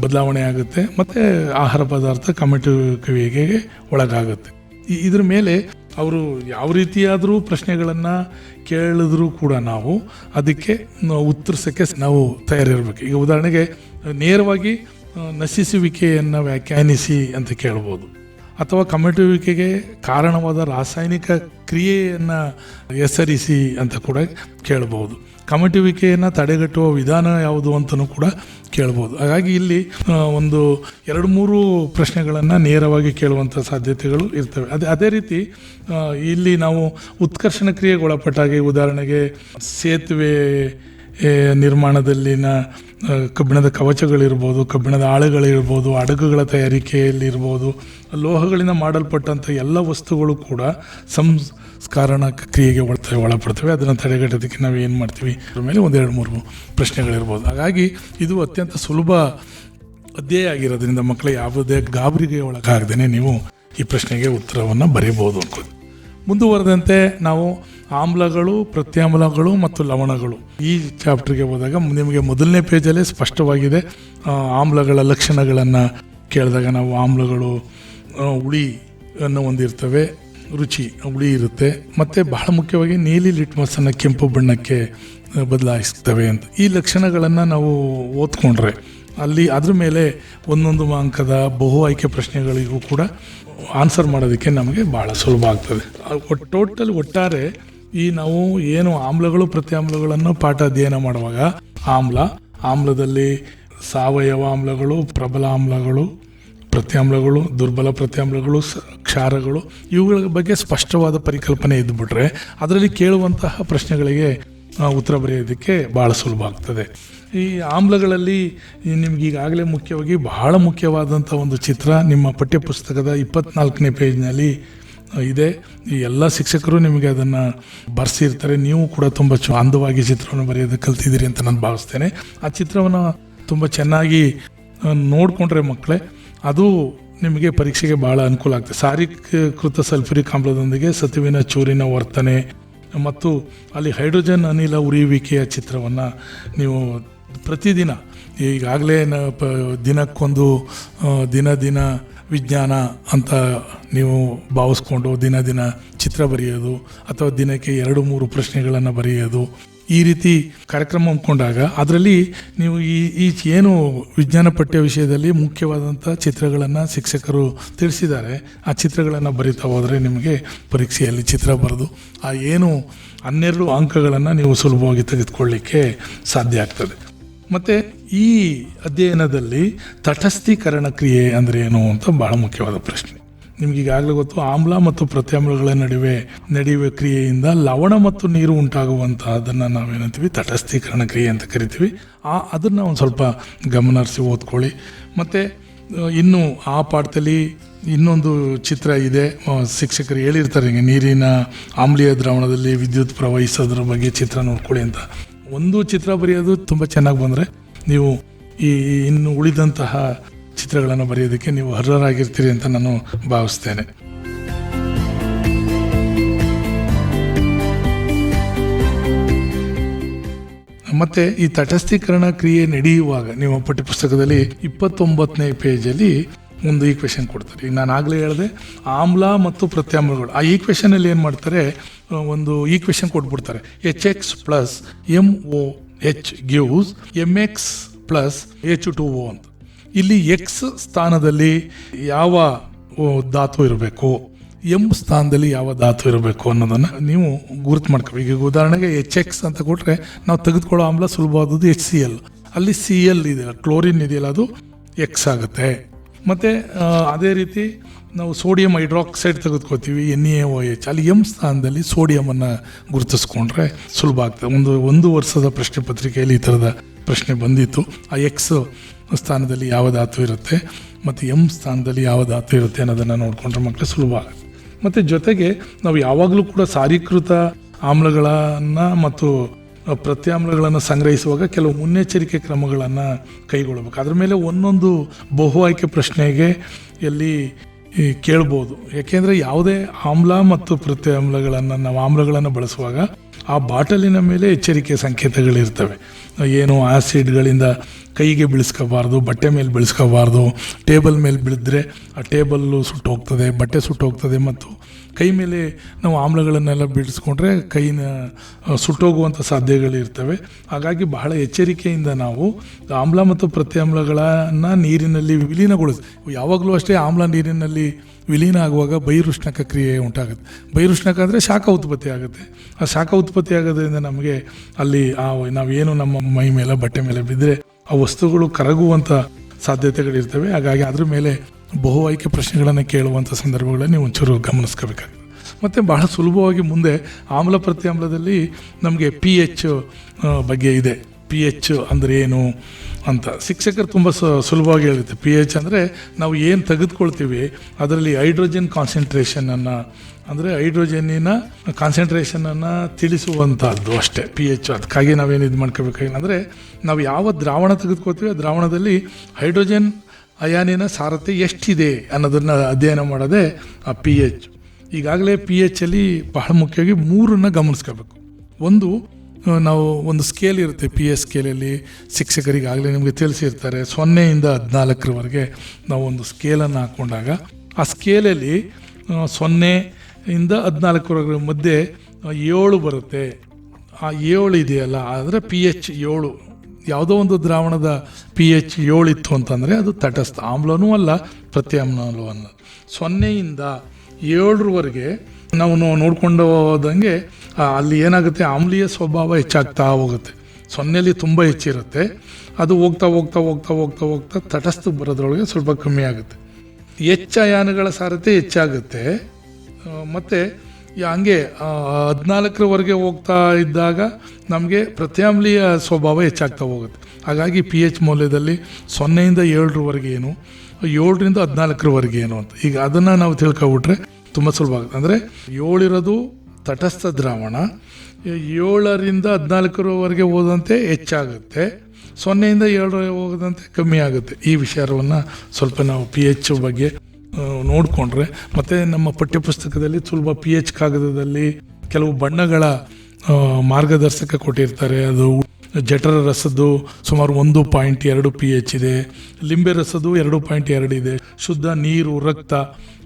ಬದಲಾವಣೆ ಆಗುತ್ತೆ, ಮತ್ತು ಆಹಾರ ಪದಾರ್ಥ ಕಮಿಟುವಿಕೆಗೆ ಒಳಗಾಗುತ್ತೆ. ಈ- ಇದ್ರ ಮೇಲೆ ಅವರು ಯಾವ ರೀತಿಯಾದರೂ ಪ್ರಶ್ನೆಗಳನ್ನು ಕೇಳಿದ್ರೂ ಕೂಡ ನಾವು ಅದಕ್ಕೆ ಉತ್ತರಿಸೋಕ್ಕೆ ನಾವು ತಯಾರಿರಬೇಕು. ಈಗ ಉದಾಹರಣೆಗೆ ನೇರವಾಗಿ ನಶಿಸುವಿಕೆಯನ್ನು ವ್ಯಾಖ್ಯಾನಿಸಿ ಅಂತ ಕೇಳ್ಬೋದು. ಅಥವಾ ಕಮಟುವಿಕೆಗೆ ಕಾರಣವಾದ ರಾಸಾಯನಿಕ ಕ್ರಿಯೆಯನ್ನು ಹೆಸರಿಸಿ ಅಂತ ಕೂಡ ಕೇಳ್ಬೋದು. ಕಮಟುವಿಕೆಯನ್ನು ತಡೆಗಟ್ಟುವ ವಿಧಾನ ಯಾವುದು ಅಂತಲೂ ಕೂಡ ಕೇಳ್ಬೋದು. ಹಾಗಾಗಿ ಇಲ್ಲಿ ಒಂದು ಎರಡು ಮೂರು ಪ್ರಶ್ನೆಗಳನ್ನು ನೇರವಾಗಿ ಕೇಳುವಂಥ ಸಾಧ್ಯತೆಗಳು ಇರ್ತವೆ. ಅದೇ ಅದೇ ರೀತಿ ಇಲ್ಲಿ ನಾವು ಉತ್ಕರ್ಷಣ ಕ್ರಿಯೆಗೆ ಒಳಪಟ್ಟಾಗೆ ಉದಾಹರಣೆಗೆ ಸೇತುವೆ ನಿರ್ಮಾಣದಲ್ಲಿನ ಕಬ್ಬಿಣದ ಕವಚಗಳಿರ್ಬೋದು, ಕಬ್ಬಿಣದ ಆಳುಗಳಿರ್ಬೋದು ಹಡಗುಗಳ ತಯಾರಿಕೆಯಲ್ಲಿರ್ಬೋದು, ಲೋಹಗಳಿಂದ ಮಾಡಲ್ಪಟ್ಟಂಥ ಎಲ್ಲ ವಸ್ತುಗಳು ಕೂಡ ಸಂಸ್ಕಾರಣ ಕ್ರಿಯೆಗೆ ಒಳತವೆ ಒಳಪಡ್ತವೆ. ಅದನ್ನು ತಡೆಗಟ್ಟೋದಕ್ಕೆ ನಾವು ಏನು ಮಾಡ್ತೀವಿ? ಅದ್ರ ಮೇಲೆ ಒಂದೆರಡು ಮೂರು ಪ್ರಶ್ನೆಗಳಿರ್ಬೋದು. ಹಾಗಾಗಿ ಇದು ಅತ್ಯಂತ ಸುಲಭ ಅಧ್ಯಾಯ ಆಗಿರೋದ್ರಿಂದ ಮಕ್ಕಳಿಗೆ ಯಾವುದೇ ಗಾಬರಿಗೆ ಒಳಗಾಗದೇ ನೀವು ಈ ಪ್ರಶ್ನೆಗೆ ಉತ್ತರವನ್ನು ಬರೀಬೋದು ಅನ್ಕೋದು ಮುಂದುವರೆದಂತೆ ನಾವು ಆಮ್ಲಗಳು, ಪ್ರತ್ಯಾಮ್ಲಗಳು ಮತ್ತು ಲವಣಗಳು. ಈ ಚಾಪ್ಟರ್ಗೆ ಹೋದಾಗ ನಿಮಗೆ ಮೊದಲನೇ ಪೇಜಲ್ಲೇ ಸ್ಪಷ್ಟವಾಗಿದೆ ಆಮ್ಲಗಳ ಲಕ್ಷಣಗಳನ್ನು ಕೇಳಿದಾಗ ನಾವು ಆಮ್ಲಗಳು ಹುಳಿ ಅನ್ನು ಹೊಂದಿರ್ತವೆ, ರುಚಿ ಹುಳಿ ಇರುತ್ತೆ. ಮತ್ತು ಬಹಳ ಮುಖ್ಯವಾಗಿ ನೀಲಿ ಲಿಟ್ಮಸನ್ನು ಕೆಂಪು ಬಣ್ಣಕ್ಕೆ ಬದಲಾಯಿಸ್ತವೆ ಅಂತ. ಈ ಲಕ್ಷಣಗಳನ್ನು ನಾವು ಓದ್ಕೊಂಡ್ರೆ ಅಲ್ಲಿ ಅದ್ರ ಮೇಲೆ ಒಂದೊಂದು ಅಂಕದ ಬಹು ಆಯ್ಕೆ ಪ್ರಶ್ನೆಗಳಿಗೂ ಕೂಡ ಆನ್ಸರ್ ಮಾಡೋದಕ್ಕೆ ನಮಗೆ ಭಾಳ ಸುಲಭ ಆಗ್ತದೆ. ಟೋಟಲ್ ಒಟ್ಟಾರೆ ಈ ನಾವು ಏನು ಆಮ್ಲಗಳು, ಪ್ರತ್ಯಾಮ್ಲಗಳನ್ನು ಪಾಠ ಅಧ್ಯಯನ ಮಾಡುವಾಗ ಆಮ್ಲ, ಆಮ್ಲದಲ್ಲಿ ಸಾವಯವ ಆಮ್ಲಗಳು, ಪ್ರಬಲ ಆಮ್ಲಗಳು, ಪ್ರತ್ಯಾಮ್ಲಗಳು, ದುರ್ಬಲ ಪ್ರತ್ಯಾಮ್ಲಗಳು ಕ್ಷಾರಗಳು ಇವುಗಳ ಬಗ್ಗೆ ಸ್ಪಷ್ಟವಾದ ಪರಿಕಲ್ಪನೆ ಇದ್ದುಬಿಟ್ರೆ ಅದರಲ್ಲಿ ಕೇಳುವಂತಹ ಪ್ರಶ್ನೆಗಳಿಗೆ ಉತ್ತರ ಬರೆಯೋದಕ್ಕೆ ಭಾಳ ಸುಲಭ ಆಗ್ತದೆ. ಈ ಆಮ್ಲಗಳಲ್ಲಿ ನಿಮ್ಗೆ ಈಗಾಗಲೇ ಮುಖ್ಯವಾಗಿ ಬಹಳ ಮುಖ್ಯವಾದಂಥ ಒಂದು ಚಿತ್ರ ನಿಮ್ಮ ಪಠ್ಯಪುಸ್ತಕದ ಇಪ್ಪತ್ನಾಲ್ಕನೇ ಪೇಜ್ನಲ್ಲಿ ಇದೆ. ಈ ಎಲ್ಲ ಶಿಕ್ಷಕರು ನಿಮಗೆ ಅದನ್ನು ಬರೆಸಿರ್ತಾರೆ. ನೀವು ಕೂಡ ತುಂಬ ಚ, ಅಂದವಾಗಿ ಚಿತ್ರವನ್ನು ಬರೆಯೋದು ಕಲ್ತಿದ್ದೀರಿ ಅಂತ ನಾನು ಭಾವಿಸ್ತೇನೆ. ಆ ಚಿತ್ರವನ್ನು ತುಂಬ ಚೆನ್ನಾಗಿ ನೋಡಿಕೊಂಡ್ರೆ ಮಕ್ಕಳೇ ಅದು ನಿಮಗೆ ಪರೀಕ್ಷೆಗೆ ಭಾಳ ಅನುಕೂಲ ಆಗ್ತದೆ. ಸಾರೀಕೃತ ಸಲ್ಫ್ಯೂರಿಕ್ ಆಮ್ಲದೊಂದಿಗೆ ಸತುವಿನ ಚೂರಿನ ವರ್ತನೆ ಮತ್ತು ಅಲ್ಲಿ ಹೈಡ್ರೋಜನ್ ಅನಿಲ ಉರಿಯುವಿಕೆಯ ಚಿತ್ರವನ್ನು ನೀವು ಪ್ರತಿದಿನ, ಈಗಾಗಲೇ ಪ ದಿನಕ್ಕೊಂದು ದಿನ ದಿನ ವಿಜ್ಞಾನ ಅಂತ ನೀವು ಭಾವಿಸ್ಕೊಂಡು ದಿನ ದಿನ ಚಿತ್ರ ಬರೆಯೋದು ಅಥವಾ ದಿನಕ್ಕೆ ಎರಡು ಮೂರು ಪ್ರಶ್ನೆಗಳನ್ನು ಬರೆಯೋದು, ಈ ರೀತಿ ಕಾರ್ಯಕ್ರಮ ಹಮ್ಮಿಕೊಂಡಾಗ ಅದರಲ್ಲಿ ನೀವು ಈ ಈ ಏನು ವಿಜ್ಞಾನ ಪಠ್ಯ ವಿಷಯದಲ್ಲಿ ಮುಖ್ಯವಾದಂಥ ಚಿತ್ರಗಳನ್ನು ಶಿಕ್ಷಕರು ತಿಳಿಸಿದ್ದಾರೆ, ಆ ಚಿತ್ರಗಳನ್ನು ಬರಿತಾ ಹೋದರೆ ನಿಮಗೆ ಪರೀಕ್ಷೆಯಲ್ಲಿ ಚಿತ್ರ ಬರೆದು, ಆ ಏನು ಹನ್ನೆರಡು ಅಂಕಗಳನ್ನು ನೀವು ಸುಲಭವಾಗಿ ತೆಗೆದುಕೊಳ್ಳಿಕ್ಕೆ ಸಾಧ್ಯ ಆಗ್ತದೆ. ಮತ್ತು ಈ ಅಧ್ಯಯನದಲ್ಲಿ ತಟಸ್ಥೀಕರಣ ಕ್ರಿಯೆ ಅಂದರೆ ಏನು ಅಂತ ಬಹಳ ಮುಖ್ಯವಾದ ಪ್ರಶ್ನೆ. ನಿಮ್ಗೆ ಈಗಾಗಲೇ ಗೊತ್ತು, ಆಮ್ಲ ಮತ್ತು ಪ್ರತ್ಯಾಮ್ಲಗಳ ನಡುವೆ ನಡೆಯುವ ಕ್ರಿಯೆಯಿಂದ ಲವಣ ಮತ್ತು ನೀರು ಉಂಟಾಗುವಂತಹದನ್ನು ನಾವೇನಂತೀವಿ? ತಟಸ್ಥೀಕರಣ ಕ್ರಿಯೆ ಅಂತ ಕರಿತೀವಿ. ಆ, ಅದನ್ನು ಒಂದು ಸ್ವಲ್ಪ ಗಮನ ಹರಿಸಿ ಓದ್ಕೊಳ್ಳಿ. ಮತ್ತು ಇನ್ನು ಆ ಪಾಠದಲ್ಲಿ ಇನ್ನೊಂದು ಚಿತ್ರ ಇದೆ. ಶಿಕ್ಷಕರು ಹೇಳಿರ್ತಾರೆ, ನೀರಿನ ಆಮ್ಲೀಯ ದ್ರಾವಣದಲ್ಲಿ ವಿದ್ಯುತ್ ಪ್ರವಹಿಸೋದ್ರ ಬಗ್ಗೆ ಚಿತ್ರ ನೋಡ್ಕೊಳ್ಳಿ ಅಂತ. ಒಂದು ಚಿತ್ರ ಬರೆಯೋದು ತುಂಬ ಚೆನ್ನಾಗಿ ಬಂದರೆ ನೀವು ಈ ಇನ್ನು ಉಳಿದಂತಹ ಚಿತ್ರಗಳನ್ನು ಬರೆಯೋದಕ್ಕೆ ನೀವು ಅರ್ಹರಾಗಿರ್ತೀರಿ ಅಂತ ನಾನು ಭಾವಿಸ್ತೇನೆ. ಮತ್ತೆ ಈ ತಟಸ್ಥೀಕರಣ ಕ್ರಿಯೆ ನಡೆಯುವಾಗ, ನಿಮ್ಮ ಪಠ್ಯಪುಸ್ತಕದಲ್ಲಿ ಇಪ್ಪತ್ತೊಂಬತ್ತನೇ ಪೇಜಲ್ಲಿ ಒಂದು ಈಕ್ವೇಶನ್ ಕೊಡ್ತಾರೆ. ಈಗ ನಾನು ಆಗಲೇ ಹೇಳಿದೆ, ಆಮ್ಲ ಮತ್ತು ಪ್ರತ್ಯಾಮ್ಲಗಳು. ಆ ಈಕ್ವೇಶನಲ್ಲಿ ಏನು ಮಾಡ್ತಾರೆ? ಒಂದು ಈಕ್ವೇಶನ್ ಕೊಟ್ಬಿಡ್ತಾರೆ. H X plus M O H gives M X plus H two O ಅಂತ. ಇಲ್ಲಿ ಎಕ್ಸ್ ಸ್ಥಾನದಲ್ಲಿ ಯಾವ ಧಾತು ಇರಬೇಕು? ಎಂ ಸ್ಥಾನದಲ್ಲಿ ಯಾವ ಧಾತು ಇರಬೇಕು ಅನ್ನೋದನ್ನು ನೀವು ಗುರುತು ಮಾಡ್ಕೋಬೇಕು ಈಗ ಉದಾಹರಣೆಗೆ ಎಚ್ ಎಕ್ಸ್ ಅಂತ ಕೊಟ್ಟರೆ ನಾವು ತೆಗೆದುಕೊಳ್ಳೋ ಆಮ್ಲ ಸುಲಭವಾದದ್ದು ಎಚ್ ಸಿ ಎಲ್ ಅಲ್ಲಿ ಸಿ ಎಲ್ ಇದೆಯಲ್ಲ, ಕ್ಲೋರಿನ್ ಇದೆಯಲ್ಲ, ಅದು ಎಕ್ಸ್ ಆಗುತ್ತೆ. ಮತ್ತು ಅದೇ ರೀತಿ ನಾವು ಸೋಡಿಯಂ ಹೈಡ್ರಾಕ್ಸೈಡ್ ತೆಗೆದುಕೋತೀವಿ ಎನ್ ಎ ಓ ಎಚ್. ಅಲ್ಲಿ ಎಂ ಸ್ಥಾನದಲ್ಲಿ ಸೋಡಿಯಮನ್ನು ಗುರುತಿಸ್ಕೊಂಡ್ರೆ ಸುಲಭ ಆಗ್ತದೆ. ಒಂದು ಒಂದು ವರ್ಷದ ಪ್ರಶ್ನೆ ಪತ್ರಿಕೆಯಲ್ಲಿ ಈ ಥರದ ಪ್ರಶ್ನೆ ಬಂದಿತ್ತು. ಆ ಎಕ್ಸ್ ಸ್ಥಾನದಲ್ಲಿ ಯಾವ ಧಾತು ಇರುತ್ತೆ, ಮತ್ತು ಎಂ ಸ್ಥಾನದಲ್ಲಿ ಯಾವ ಧಾತು ಇರುತ್ತೆ ಅನ್ನೋದನ್ನು ನೋಡಿಕೊಂಡ್ರೆ ಮಕ್ಕಳು ಸುಲಭ ಆಗುತ್ತೆ. ಮತ್ತು ಜೊತೆಗೆ ನಾವು ಯಾವಾಗಲೂ ಕೂಡ ಸಾರೀಕೃತ ಆಮ್ಲಗಳನ್ನು ಮತ್ತು ಪ್ರತ್ಯಾಮ್ಲಗಳನ್ನು ಸಂಗ್ರಹಿಸುವಾಗ ಕೆಲವು ಮುನ್ನೆಚ್ಚರಿಕೆ ಕ್ರಮಗಳನ್ನು ಕೈಗೊಳ್ಳಬೇಕು. ಅದ್ರ ಮೇಲೆ ಒಂದೊಂದು ಬಹು ಆಯ್ಕೆ ಪ್ರಶ್ನೆಗೆ ಎಲ್ಲಿ ಈ ಕೇಳ್ಬೋದು. ಯಾಕೆಂದರೆ ಯಾವುದೇ ಆಮ್ಲ ಮತ್ತು ಪ್ರತ್ಯಾಮ್ಲಗಳನ್ನು, ನಾವು ಆಮ್ಲಗಳನ್ನು ಬಳಸುವಾಗ ಆ ಬಾಟಲಿನ ಮೇಲೆ ಎಚ್ಚರಿಕೆ ಸಂಕೇತಗಳಿರ್ತವೆ. ಏನು ಆಸಿಡ್ಗಳಿಂದ ಕೈಗೆ ಬೀಳಿಸ್ಕೋಬಾರ್ದು, ಬಟ್ಟೆ ಮೇಲೆ ಬೀಳಿಸ್ಕೋಬಾರ್ದು, ಟೇಬಲ್ ಮೇಲೆ ಬೀಳಿದ್ರೆ ಆ ಟೇಬಲ್ಲು ಸುಟ್ಟು ಹೋಗ್ತದೆ ಬಟ್ಟೆ ಸುಟ್ಟು ಹೋಗ್ತದೆ ಮತ್ತು ಕೈ ಮೇಲೆ ನಾವು ಆಮ್ಲಗಳನ್ನೆಲ್ಲ ಬೀಳಿಸ್ಕೊಂಡ್ರೆ ಕೈನ ಸುಟ್ಟೋಗುವಂಥ ಸಾಧ್ಯಗಳಿರ್ತವೆ ಹಾಗಾಗಿ ಬಹಳ ಎಚ್ಚರಿಕೆಯಿಂದ ನಾವು ಆಮ್ಲ ಮತ್ತು ಪ್ರತ್ಯಾಮ್ಲಗಳನ್ನು ನೀರಿನಲ್ಲಿ ವಿಲೀನಗೊಳಿಸ್, ಯಾವಾಗಲೂ ಅಷ್ಟೇ ಆಮ್ಲ ನೀರಿನಲ್ಲಿ ವಿಲೀನ ಆಗುವಾಗ ಬೈರುಷ್ಣಕ ಕ್ರಿಯೆ ಉಂಟಾಗುತ್ತೆ. ಬೈರುಷ್ಣಕ ಅಂದರೆ ಶಾಖ ಉತ್ಪತ್ತಿ ಆಗುತ್ತೆ. ಆ ಶಾಖ ಉತ್ಪತ್ತಿ ಆಗೋದ್ರಿಂದ ನಮಗೆ ಅಲ್ಲಿ ಆ, ನಾವೇನು ನಮ್ಮ ಮೈ ಮೇಲೆ, ಬಟ್ಟೆ ಮೇಲೆ ಬಿದ್ದರೆ ಆ ವಸ್ತುಗಳು ಕರಗುವಂಥ ಸಾಧ್ಯತೆಗಳಿರ್ತವೆ. ಹಾಗಾಗಿ ಅದ್ರ ಮೇಲೆ ಬಹು ಆಯ್ಕೆ ಪ್ರಶ್ನೆಗಳನ್ನು ಕೇಳುವಂಥ ಸಂದರ್ಭಗಳನ್ನು ನೀವು ಒಂಚೂರು ಗಮನಿಸ್ಕೋಬೇಕಾಗ್ತದೆ ಮತ್ತು ಬಹಳ ಸುಲಭವಾಗಿ ಮುಂದೆ ಆಮ್ಲ ಪ್ರತ್ಯಾಮ್ಲದಲ್ಲಿ ನಮಗೆ ಪಿ ಎಚ್ ಬಗ್ಗೆ ಇದೆ. ಪಿ ಎಚ್ ಅಂದರೆ ಏನು? ಅಂತ. ಶಿಕ್ಷಕರು ತುಂಬ ಸುಲಭವಾಗಿ ಹೇಳುತ್ತೆ. ಪಿ ಎಚ್ ಅಂದರೆ ನಾವು ಏನು ತೆಗೆದುಕೊಳ್ತೀವಿ, ಅದರಲ್ಲಿ ಹೈಡ್ರೋಜನ್ ಕಾನ್ಸಂಟ್ರೇಷನನ್ನು ಅಂದರೆ ಹೈಡ್ರೋಜನ್ನಿನ ಕಾನ್ಸಂಟ್ರೇಷನನ್ನು ತಿಳಿಸುವಂಥದ್ದು ಅಷ್ಟೇ ಪಿ ಎಚ್ ಅದಕ್ಕಾಗಿ ನಾವೇನು ಇದು ಮಾಡ್ಕೋಬೇಕಾಗಿಲ್ಲ ನಾವು ಯಾವ ದ್ರಾವಣ ತೆಗೆದುಕೊಳ್ತೀವಿ, ಆ ದ್ರಾವಣದಲ್ಲಿ ಹೈಡ್ರೋಜನ್ ಅಯಾನಿನ ಸಾರತೆ ಎಷ್ಟಿದೆ ಅನ್ನೋದನ್ನು ಅಧ್ಯಯನ ಮಾಡೋದೇ, ಆ ಪಿ ಎಚ್ ಈಗಾಗಲೇ ಪಿ ಎಚ್ ಅಲ್ಲಿ ಬಹಳ ಮುಖ್ಯವಾಗಿ ಮೂರನ್ನು ಗಮನಿಸ್ಕೋಬೇಕು ಒಂದು ನಾವು ಒಂದು ಸ್ಕೇಲ್ ಇರುತ್ತೆ ಪಿ ಎಸ್ ಸ್ಕೇಲಲ್ಲಿ ಶಿಕ್ಷಕರಿಗಾಗಲೇ ನಿಮಗೆ ತಿಳಿಸಿರ್ತಾರೆ, ಸೊನ್ನೆಯಿಂದ ಹದಿನಾಲ್ಕರವರೆಗೆ ನಾವು ಒಂದು ಸ್ಕೇಲನ್ನು ಹಾಕ್ಕೊಂಡಾಗ ಆ ಸ್ಕೇಲಲ್ಲಿ ಸೊನ್ನೆ ಇಂದ ಹದಿನಾಲ್ಕರವರೆಗೆ ಮಧ್ಯೆ ಏಳು ಬರುತ್ತೆ. ಆ ಏಳು ಇದೆಯಲ್ಲ, ಆದರೆ ಪಿ ಎಚ್ ಏಳು. ಯಾವುದೋ ಒಂದು ದ್ರಾವಣದ ಪಿ ಎಚ್ ಏಳಿತ್ತು ಅಂತಂದರೆ ಅದು ತಟಸ್ಥ ಆಮ್ಲನೂ ಅಲ್ಲ, ಪ್ರತ್ಯಾಮ್ಲನೂ ಅಲ್ಲ. ಸೊನ್ನೆಯಿಂದ ಏಳರವರೆಗೆ ನಾವು ನೋಡ್ಕೊಂಡು ಹೋದಂಗೆ ಅಲ್ಲಿ ಏನಾಗುತ್ತೆ, ಆಮ್ಲೀಯ ಸ್ವಭಾವ ಹೆಚ್ಚಾಗ್ತಾ ಹೋಗುತ್ತೆ. ಸೊನ್ನೆಲಿ ತುಂಬ ಹೆಚ್ಚಿರುತ್ತೆ. ಅದು ಹೋಗ್ತಾ ಹೋಗ್ತಾ ಹೋಗ್ತಾ ಹೋಗ್ತಾ ಹೋಗ್ತಾ ತಟಸ್ಥ ಬರೋದ್ರೊಳಗೆ ಸ್ವಲ್ಪ ಕಮ್ಮಿ ಆಗುತ್ತೆ. ಹೆಚ್ಚಯಾನಗಳ ಸಾರತೆ ಹೆಚ್ಚಾಗುತ್ತೆ. ಮತ್ತು ಹಂಗೆ ಹದಿನಾಲ್ಕರವರೆಗೆ ಹೋಗ್ತಾ ಇದ್ದಾಗ ನಮಗೆ ಪ್ರತ್ಯಾಮ್ಲೀಯ ಸ್ವಭಾವ ಹೆಚ್ಚಾಗ್ತಾ ಹೋಗುತ್ತೆ. ಹಾಗಾಗಿ ಪಿ ಎಚ್ ಮೌಲ್ಯದಲ್ಲಿ ಸೊನ್ನೆಯಿಂದ ಏಳರವರೆಗೆ ಏನು ಏಳರಿಂದ ಹದಿನಾಲ್ಕರವರೆಗೆ ಏನು ಅಂತ. ಈಗ ಅದನ್ನು ನಾವು ತಿಳ್ಕೊಬಿಟ್ರೆ ತುಂಬ ಸುಲಭ ಆಗುತ್ತೆ. ಅಂದರೆ ಏಳಿರೋದು ತಟಸ್ಥ ದ್ರಾವಣ, ಏಳರಿಂದ ಹದಿನಾಲ್ಕರವರೆಗೆ ಹೋದಂತೆ ಹೆಚ್ಚಾಗುತ್ತೆ, ಸೊನ್ನೆಯಿಂದ ಏಳರ ಹೋಗದಂತೆ ಕಮ್ಮಿ ಆಗುತ್ತೆ. ಈ ವಿಚಾರವನ್ನು ಸ್ವಲ್ಪ ನಾವು ಪಿ ಎಚ್ ಬಗ್ಗೆ ನೋಡಿಕೊಂಡ್ರೆ, ಮತ್ತು ನಮ್ಮ ಪಠ್ಯಪುಸ್ತಕದಲ್ಲಿ ಸುಲಭ ಪಿ ಎಚ್ ಕಾಗದದಲ್ಲಿ ಕೆಲವು ಬಣ್ಣಗಳ ಮಾರ್ಗದರ್ಶಕ ಕೊಟ್ಟಿರ್ತಾರೆ. ಅದು ಜಠರ ರಸದ್ದು ಸುಮಾರು ಒಂದು ಪಾಯಿಂಟ್ ಎರಡು ಪಿ ಎಚ್ ಇದೆ, ಲಿಂಬೆ ರಸದ್ದು ಎರಡು ಪಾಯಿಂಟ್ ಎರಡು ಇದೆ, ಶುದ್ಧ ನೀರು, ರಕ್ತ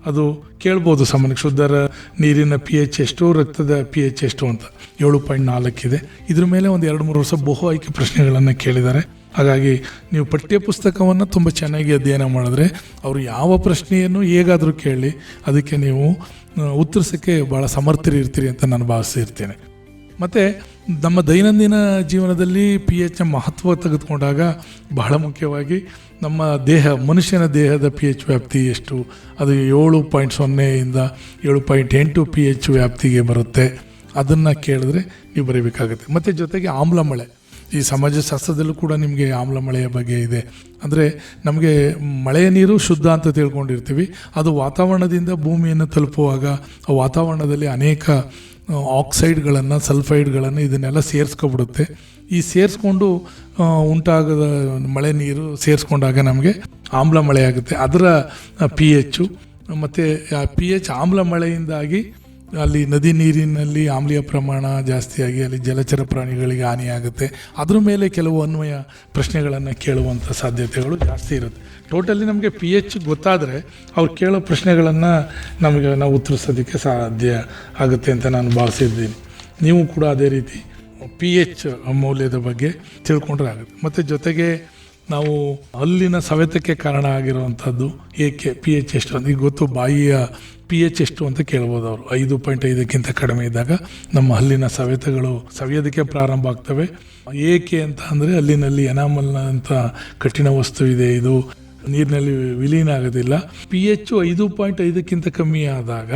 ಅದು ಕೇಳ್ಬೋದು ಸಾಮಾನ್ಯ ಶುದ್ಧರ ನೀರಿನ ಪಿ ಎಚ್ ಎಷ್ಟು, ರಕ್ತದ ಪಿ ಎಚ್ ಎಷ್ಟು ಅಂತ. ಏಳು ಪಾಯಿಂಟ್ ನಾಲ್ಕಿದೆ ಇದ್ರ ಮೇಲೆ ಒಂದು ಎರಡು ಮೂರು ವರ್ಷ ಬಹು ಆಯ್ಕೆ ಪ್ರಶ್ನೆಗಳನ್ನು ಕೇಳಿದ್ದಾರೆ. ಹಾಗಾಗಿ ನೀವು ಪಠ್ಯಪುಸ್ತಕವನ್ನು ತುಂಬ ಚೆನ್ನಾಗಿ ಅಧ್ಯಯನ ಮಾಡಿದ್ರೆ ಅವರು ಯಾವ ಪ್ರಶ್ನೆಯನ್ನು ಹೇಗಾದರೂ ಕೇಳಿ, ಅದಕ್ಕೆ ನೀವು ಉತ್ತರಿಸೋಕ್ಕೆ ಭಾಳ ಸಮರ್ಥರಿರ್ತೀರಿ ಅಂತ ನಾನು ಭಾವಿಸಿರ್ತೇನೆ ಮತ್ತು ನಮ್ಮ ದೈನಂದಿನ ಜೀವನದಲ್ಲಿ ಪಿ ಎಚ್ ಮಹತ್ವ ತೆಗೆದುಕೊಂಡಾಗ ಬಹಳ ಮುಖ್ಯವಾಗಿ ನಮ್ಮ ದೇಹ, ಮನುಷ್ಯನ ದೇಹದ ಪಿ ಎಚ್ ವ್ಯಾಪ್ತಿ ಎಷ್ಟು? ಅದು ಏಳು ಪಾಯಿಂಟ್ ಸೊನ್ನೆಯಿಂದ ಏಳು ಪಾಯಿಂಟ್ ಎಂಟು ಪಿ ಎಚ್ ವ್ಯಾಪ್ತಿಗೆ ಬರುತ್ತೆ. ಅದನ್ನು ಕೇಳಿದ್ರೆ ನೀವು ಬರೀಬೇಕಾಗುತ್ತೆ. ಮತ್ತು ಜೊತೆಗೆ ಆಮ್ಲಮಳೆ ಈ ಸಮಾಜಶಾಸ್ತ್ರದಲ್ಲೂ ಕೂಡ ನಿಮಗೆ ಆಮ್ಲಮಳೆಯ ಬಗ್ಗೆ ಇದೆ. ಅಂದರೆ ನಮಗೆ ಮಳೆಯ ನೀರು ಶುದ್ಧ ಅಂತ ತಿಳ್ಕೊಂಡಿರ್ತೀವಿ. ಅದು ವಾತಾವರಣದಿಂದ ಭೂಮಿಯನ್ನು ತಲುಪುವಾಗ ಆ ವಾತಾವರಣದಲ್ಲಿ ಅನೇಕ ಆಕ್ಸೈಡ್ಗಳನ್ನು, ಸಲ್ಫೈಡ್ಗಳನ್ನು ಇದನ್ನೆಲ್ಲ ಸೇರಿಸ್ಕೊಬಿಡುತ್ತೆ. ಈ ಸೇರಿಸ್ಕೊಂಡು ಉಂಟಾಗದ ಮಳೆ ನೀರು ಸೇರಿಸ್ಕೊಂಡಾಗ ನಮಗೆ ಆಮ್ಲ ಮಳೆ ಆಗುತ್ತೆ. ಅದರ ಪಿ ಎಚ್ಚು ಮತ್ತು, ಆ ಪಿ ಎಚ್ ಆಮ್ಲ ಮಳೆಯಿಂದಾಗಿ ಅಲ್ಲಿ ನದಿ ನೀರಿನಲ್ಲಿ ಆಮ್ಲೀಯ ಪ್ರಮಾಣ ಜಾಸ್ತಿಯಾಗಿ ಅಲ್ಲಿ ಜಲಚರ ಪ್ರಾಣಿಗಳಿಗೆ ಹಾನಿಯಾಗುತ್ತೆ. ಅದ್ರ ಮೇಲೆ ಕೆಲವು ಅನ್ವಯ ಪ್ರಶ್ನೆಗಳನ್ನು ಕೇಳುವಂಥ ಸಾಧ್ಯತೆಗಳು ಜಾಸ್ತಿ ಇರುತ್ತೆ. ಟೋಟಲಿ ನಮಗೆ ಪಿ ಎಚ್ ಗೊತ್ತಾದರೆ ಅವ್ರು ಕೇಳೋ ಪ್ರಶ್ನೆಗಳನ್ನು ನಮಗೆ ನಾವು ಉತ್ತರಿಸೋದಕ್ಕೆ ಸಾಧ್ಯ ಆಗುತ್ತೆ ಅಂತ ನಾನು ಭಾವಿಸಿದ್ದೀನಿ. ನೀವು ಕೂಡ ಅದೇ ರೀತಿ ಪಿ ಎಚ್ ಮೌಲ್ಯದ ಬಗ್ಗೆ ತಿಳ್ಕೊಂಡ್ರೆ ಆಗುತ್ತೆ. ಮತ್ತು ಜೊತೆಗೆ ನಾವು ಅಲ್ಲಿನ ಸವೆತಕ್ಕೆ ಕಾರಣ ಆಗಿರುವಂಥದ್ದು ಏಕೆ ಪಿ ಎಚ್ ಎಷ್ಟು ಅಂತ. ಈಗ ಗೊತ್ತು ಬಾಯಿಯ ಪಿ ಎಚ್ ಎಷ್ಟು ಅಂತ ಕೇಳ್ಬೋದು ಅವರು. ಐದು ಪಾಯಿಂಟ್ ಐದಕ್ಕಿಂತ ಕಡಿಮೆ ಇದ್ದಾಗ ನಮ್ಮ ಹಲ್ಲಿನ ಸವೆತಗಳು ಸವಿಯೋದಕ್ಕೆ ಪ್ರಾರಂಭ ಆಗ್ತವೆ. ಏಕೆ ಅಂತ ಅಂದರೆ ಅಲ್ಲಿನಲ್ಲಿ ಎನಾಮಲ್ನಂಥ ಕಠಿಣ ವಸ್ತು ಇದೆ ಇದು. ನೀರಿನಲ್ಲಿ ವಿಲೀನ ಆಗೋದಿಲ್ಲ ಪಿ ಎಚ್ ಐದು ಪಾಯಿಂಟ್ ಐದಕ್ಕಿಂತ ಕಮ್ಮಿ ಆದಾಗ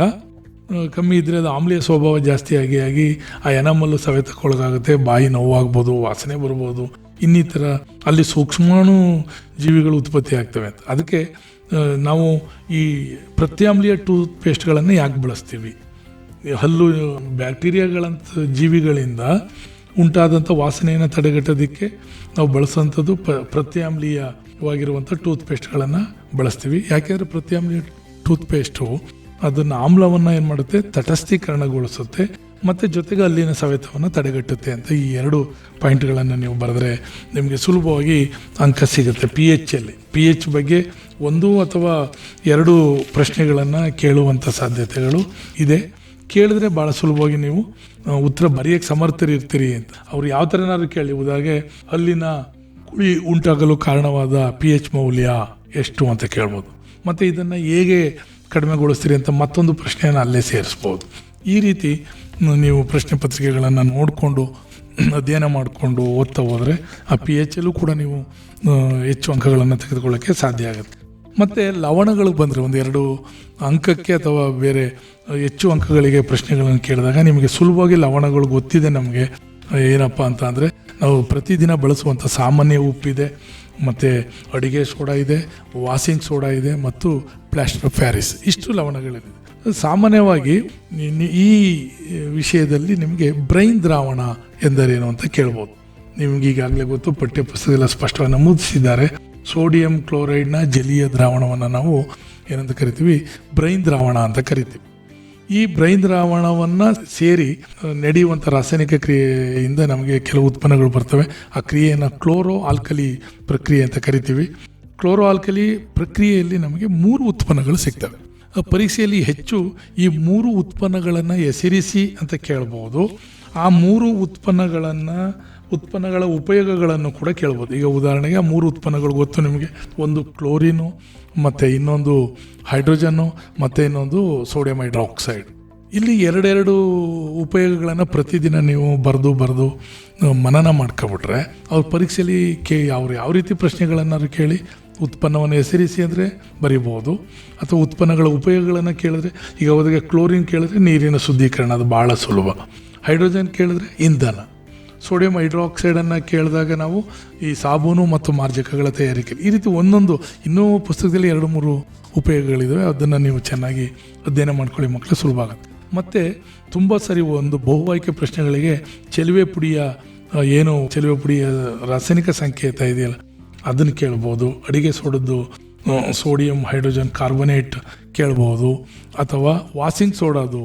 ಕಮ್ಮಿ ಇದ್ದರೆ ಅದು ಆಮ್ಲೀಯ ಸ್ವಭಾವ ಜಾಸ್ತಿ ಆಗಿ ಆಗಿ ಆ ಎನಮಲ್ಲು ಸವೆತಕ್ಕೊಳಗಾಗುತ್ತೆ, ಬಾಯಿ ನೋವಾಗ್ಬೋದು, ವಾಸನೆ ಬರ್ಬೋದು, ಇನ್ನಿತರ ಅಲ್ಲಿ ಸೂಕ್ಷ್ಮಾಣು ಜೀವಿಗಳು ಉತ್ಪತ್ತಿ ಆಗ್ತವೆ ಅಂತ. ಅದಕ್ಕೆ ನಾವು ಈ ಪ್ರತ್ಯಾಮ್ಲೀಯ ಟೂತ್ ಪೇಸ್ಟ್ಗಳನ್ನು ಯಾಕೆ ಬಳಸ್ತೀವಿ? ಹಲ್ಲು, ಬ್ಯಾಕ್ಟೀರಿಯಾಗಳಂಥ ಜೀವಿಗಳಿಂದ ಉಂಟಾದಂಥ ವಾಸನೆಯನ್ನು ತಡೆಗಟ್ಟೋದಕ್ಕೆ ನಾವು ಬಳಸೋಂಥದ್ದು ಪ ಪ್ರತ್ಯಾಮ್ಲೀಯವಾಗಿರುವಂಥ ಟೂತ್ ಪೇಸ್ಟ್ಗಳನ್ನು ಬಳಸ್ತೀವಿ. ಯಾಕೆಂದರೆ ಪ್ರತಿಯೊಂದು ಟೂತ್ ಪೇಸ್ಟು ಅದನ್ನು ಆಮ್ಲವನ್ನು ಏನು ಮಾಡುತ್ತೆ? ತಟಸ್ಥೀಕರಣಗೊಳಿಸುತ್ತೆ. ಮತ್ತು ಜೊತೆಗೆ ಅಲ್ಲಿನ ಸವೆತವನ್ನು ತಡೆಗಟ್ಟುತ್ತೆ ಅಂತ ಈ ಎರಡು ಪಾಯಿಂಟ್ಗಳನ್ನು ನೀವು ಬರೆದ್ರೆ ನಿಮಗೆ ಸುಲಭವಾಗಿ ಅಂಕ ಸಿಗುತ್ತೆ ಪಿ ಎಚ್ಚಲ್ಲಿ ಪಿ ಎಚ್ ಬಗ್ಗೆ ಒಂದು ಅಥವಾ ಎರಡು ಪ್ರಶ್ನೆಗಳನ್ನು ಕೇಳುವಂಥ ಸಾಧ್ಯತೆಗಳು ಇದೆ. ಕೇಳಿದ್ರೆ ಭಾಳ ಸುಲಭವಾಗಿ ನೀವು ಉತ್ತರ ಬರೆಯೋಕ್ಕೆ ಸಮರ್ಥರಿರ್ತೀರಿ ಅಂತ. ಅವ್ರು ಯಾವ ಥರನಾದ್ರು ಕೇಳಿ ಉದಾಗೆ ಅಲ್ಲಿನ ಕುಳಿ ಉಂಟಾಗಲು ಕಾರಣವಾದ ಪಿ ಎಚ್ ಮೌಲ್ಯ ಎಷ್ಟು ಅಂತ ಕೇಳ್ಬೋದು. ಮತ್ತು ಇದನ್ನು ಹೇಗೆ ಕಡಿಮೆಗೊಳಿಸ್ತೀರಿ ಅಂತ ಮತ್ತೊಂದು ಪ್ರಶ್ನೆಯನ್ನು ಅಲ್ಲೇ ಸೇರಿಸ್ಬೋದು. ಈ ರೀತಿ ನೀವು ಪ್ರಶ್ನೆ ಪತ್ರಿಕೆಗಳನ್ನು ನೋಡಿಕೊಂಡು, ಅಧ್ಯಯನ ಮಾಡಿಕೊಂಡು ಓದ್ತಾ ಹೋದರೆ ಆ ಪಿ ಎಚ್ ಎಲ್ಲೂ ಕೂಡ ನೀವು ಹೆಚ್ಚು ಅಂಕಗಳನ್ನು ತೆಗೆದುಕೊಳ್ಳೋಕ್ಕೆ ಸಾಧ್ಯ ಆಗುತ್ತೆ. ಮತ್ತು ಲವಣಗಳು ಬಂದರೆ ಒಂದು ಎರಡು ಅಂಕಕ್ಕೆ ಅಥವಾ ಬೇರೆ ಹೆಚ್ಚು ಅಂಕಗಳಿಗೆ ಪ್ರಶ್ನೆಗಳನ್ನು ಕೇಳಿದಾಗ ನಿಮಗೆ ಸುಲಭವಾಗಿ ಲವಣಗಳು ಗೊತ್ತಿದೆ ನಮಗೆ, ಏನಪ್ಪ ಅಂತ ಅಂದರೆ ನಾವು ಪ್ರತಿದಿನ ಬಳಸುವಂಥ ಸಾಮಾನ್ಯ ಉಪ್ಪಿದೆ, ಮತ್ತು ಅಡುಗೆ ಸೋಡಾ ಇದೆ ವಾಷಿಂಗ್ ಸೋಡಾ ಇದೆ, ಮತ್ತು ಪ್ಲಾಸ್ಟರ್ ಪ್ಯಾರಿಸ್. ಇಷ್ಟು ಲವಣಗಳಿದೆ. ಸಾಮಾನ್ಯವಾಗಿ ಈ ವಿಷಯದಲ್ಲಿ ನಿಮಗೆ ಬ್ರೈನ್ ದ್ರಾವಣ ಎಂದರೇನು ಅಂತ ಕೇಳ್ಬೋದು. ನಿಮ್ಗೆ ಈಗಾಗಲೇ ಗೊತ್ತು ಪಠ್ಯ ಪುಸ್ತಕದಲ್ಲಿ ಸ್ಪಷ್ಟವಾಗಿ ನಮೂದಿಸಿದ್ದಾರೆ ಸೋಡಿಯಂ ಕ್ಲೋರೈಡ್ನ ಜಲೀಯ ದ್ರಾವಣವನ್ನು ನಾವು ಏನಂತ ಕರಿತೀವಿ? ಬ್ರೈನ್ ದ್ರಾವಣ ಅಂತ ಕರಿತೀವಿ. ಈ ಬ್ರೈನ್ ದ್ರಾವಣವನ್ನು ಸೇರಿ ನಡೆಯುವಂಥ ರಾಸಾಯನಿಕ ಕ್ರಿಯೆಯಿಂದ ನಮಗೆ ಕೆಲವು ಉತ್ಪನ್ನಗಳು ಬರ್ತವೆ. ಆ ಕ್ರಿಯೆಯನ್ನು ಕ್ಲೋರೋ ಆಲ್ಕಲಿ ಪ್ರಕ್ರಿಯೆ ಅಂತ ಕರಿತೀವಿ. ಕ್ಲೋರೋ ಆಲ್ಕಲಿ ಪ್ರಕ್ರಿಯೆಯಲ್ಲಿ ನಮಗೆ ಮೂರು ಉತ್ಪನ್ನಗಳು ಸಿಗ್ತವೆ. ಪರೀಕ್ಷೆಯಲ್ಲಿ ಹೆಚ್ಚು ಈ ಮೂರು ಉತ್ಪನ್ನಗಳನ್ನು ಹೆಸರಿಸಿ ಅಂತ ಕೇಳ್ಬೋದು. ಆ ಮೂರು ಉತ್ಪನ್ನಗಳನ್ನು, ಉತ್ಪನ್ನಗಳ ಉಪಯೋಗಗಳನ್ನು ಕೂಡ ಕೇಳ್ಬೋದು. ಈಗ ಉದಾಹರಣೆಗೆ ಆ ಮೂರು ಉತ್ಪನ್ನಗಳು ಗೊತ್ತು ನಿಮಗೆ. ಒಂದು ಕ್ಲೋರಿನು ಮತ್ತು ಇನ್ನೊಂದು ಹೈಡ್ರೋಜನ್ನು, ಮತ್ತು ಇನ್ನೊಂದು ಸೋಡಿಯಂ ಹೈಡ್ರಾಕ್ಸೈಡ್. ಇಲ್ಲಿ ಎರಡೆರಡು ಉಪಯೋಗಗಳನ್ನು ಪ್ರತಿದಿನ ನೀವು ಬರೆದು ಬರೆದು ಮನನ ಮಾಡ್ಕೊಬಿಟ್ರೆ ಅವ್ರ ಪರೀಕ್ಷೆಯಲ್ಲಿ ಕೇ, ಅವ್ರು ಯಾವ ರೀತಿ ಪ್ರಶ್ನೆಗಳನ್ನಾದ್ರು ಕೇಳಿ ಉತ್ಪನ್ನವನ್ನು ಹೆಸರಿಸಿ ಅಂದರೆ ಬರಿಬೋದು ಅಥವಾ ಉತ್ಪನ್ನಗಳ ಉಪಯೋಗಗಳನ್ನು ಕೇಳಿದ್ರೆ, ಈಗ ಅವರಿಗೆ ಕ್ಲೋರಿನ್ ಕೇಳಿದ್ರೆ ನೀರಿನ ಶುದ್ಧೀಕರಣ ಅದು ಭಾಳ ಸುಲಭ. ಹೈಡ್ರೋಜನ್ ಕೇಳಿದ್ರೆ ಇಂಧನ. ಸೋಡಿಯಂ ಹೈಡ್ರಾಕ್ಸೈಡನ್ನು ಕೇಳಿದಾಗ ನಾವು ಈ ಸಾಬೂನು ಮತ್ತು ಮಾರ್ಜಕಗಳ ತಯಾರಿಕೆ. ಈ ರೀತಿ ಒಂದೊಂದು ಇನ್ನೂ ಪುಸ್ತಕದಲ್ಲಿ ಎರಡು ಮೂರು ಉಪಯೋಗಗಳಿದ್ದಾವೆ ಅದನ್ನು ನೀವು ಚೆನ್ನಾಗಿ ಅಧ್ಯಯನ ಮಾಡ್ಕೊಳ್ಳಿ ಮಕ್ಕಳು, ಸುಲಭ ಆಗುತ್ತೆ. ಮತ್ತು ತುಂಬ ಸರಿ ಒಂದು ಬಹು ಆಯ್ಕೆ ಪ್ರಶ್ನೆಗಳಿಗೆ ಚೆಲುವೆ ಪುಡಿಯ ಏನು ಚೆಲುವೆ ಪುಡಿಯ ರಾಸಾಯನಿಕ ಸಂಕೇತ ಇದೆಯಲ್ಲ, ಅದನ್ನು ಕೇಳ್ಬೋದು. ಅಡಿಗೆ ಸೋಡದ್ದು ಸೋಡಿಯಂ ಹೈಡ್ರೋಜನ್ ಕಾರ್ಬನೇಟ್ ಕೇಳ್ಬೋದು. ಅಥವಾ ವಾಸಿಂಗ್ ಸೋಡಾದು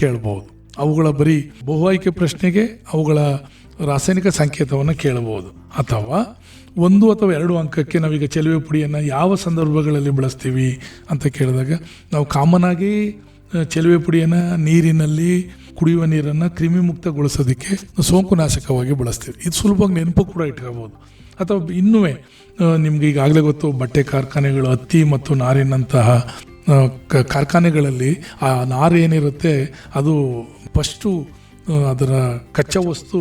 ಕೇಳ್ಬೋದು. ಅವುಗಳ ಬರೀ ಬಹು ಪ್ರಶ್ನೆಗೆ ಅವುಗಳ ರಾಸಾಯನಿಕ ಸಂಕೇತವನ್ನು ಕೇಳಬಹುದು. ಅಥವಾ ಒಂದು ಅಥವಾ ಎರಡು ಅಂಕಕ್ಕೆ ನಾವೀಗ ಚೆಲುವೆ ಪುಡಿಯನ್ನು ಯಾವ ಸಂದರ್ಭಗಳಲ್ಲಿ ಬಳಸ್ತೀವಿ ಅಂತ ಕೇಳಿದಾಗ ನಾವು ಕಾಮನ್ ಆಗಿ ಚೆಲುವೆ ಪುಡಿಯನ್ನು ನೀರಿನಲ್ಲಿ ಕುಡಿಯುವ ನೀರನ್ನು ಕ್ರಿಮಿಮುಕ್ತಗೊಳಿಸೋದಕ್ಕೆ ಸೋಂಕು ನಾಶಕವಾಗಿ ಬಳಸ್ತೀವಿ. ಇದು ಸುಲಭವಾಗಿ ನೆನಪು ಕೂಡ ಇಟ್ಕೋಬೋದು ಅಥವಾ ಇನ್ನೂ ನಿಮ್ಗೆ ಈಗಾಗಲೇ ಗೊತ್ತು, ಬಟ್ಟೆ ಕಾರ್ಖಾನೆಗಳು ಹತ್ತಿ ಮತ್ತು ನಾರಿನಂತಹ ಕಾರ್ಖಾನೆಗಳಲ್ಲಿ ಆ ನಾರು ಏನಿರುತ್ತೆ, ಅದು ಫಸ್ಟು ಅದರ ಕಚ್ಚಾ ವಸ್ತು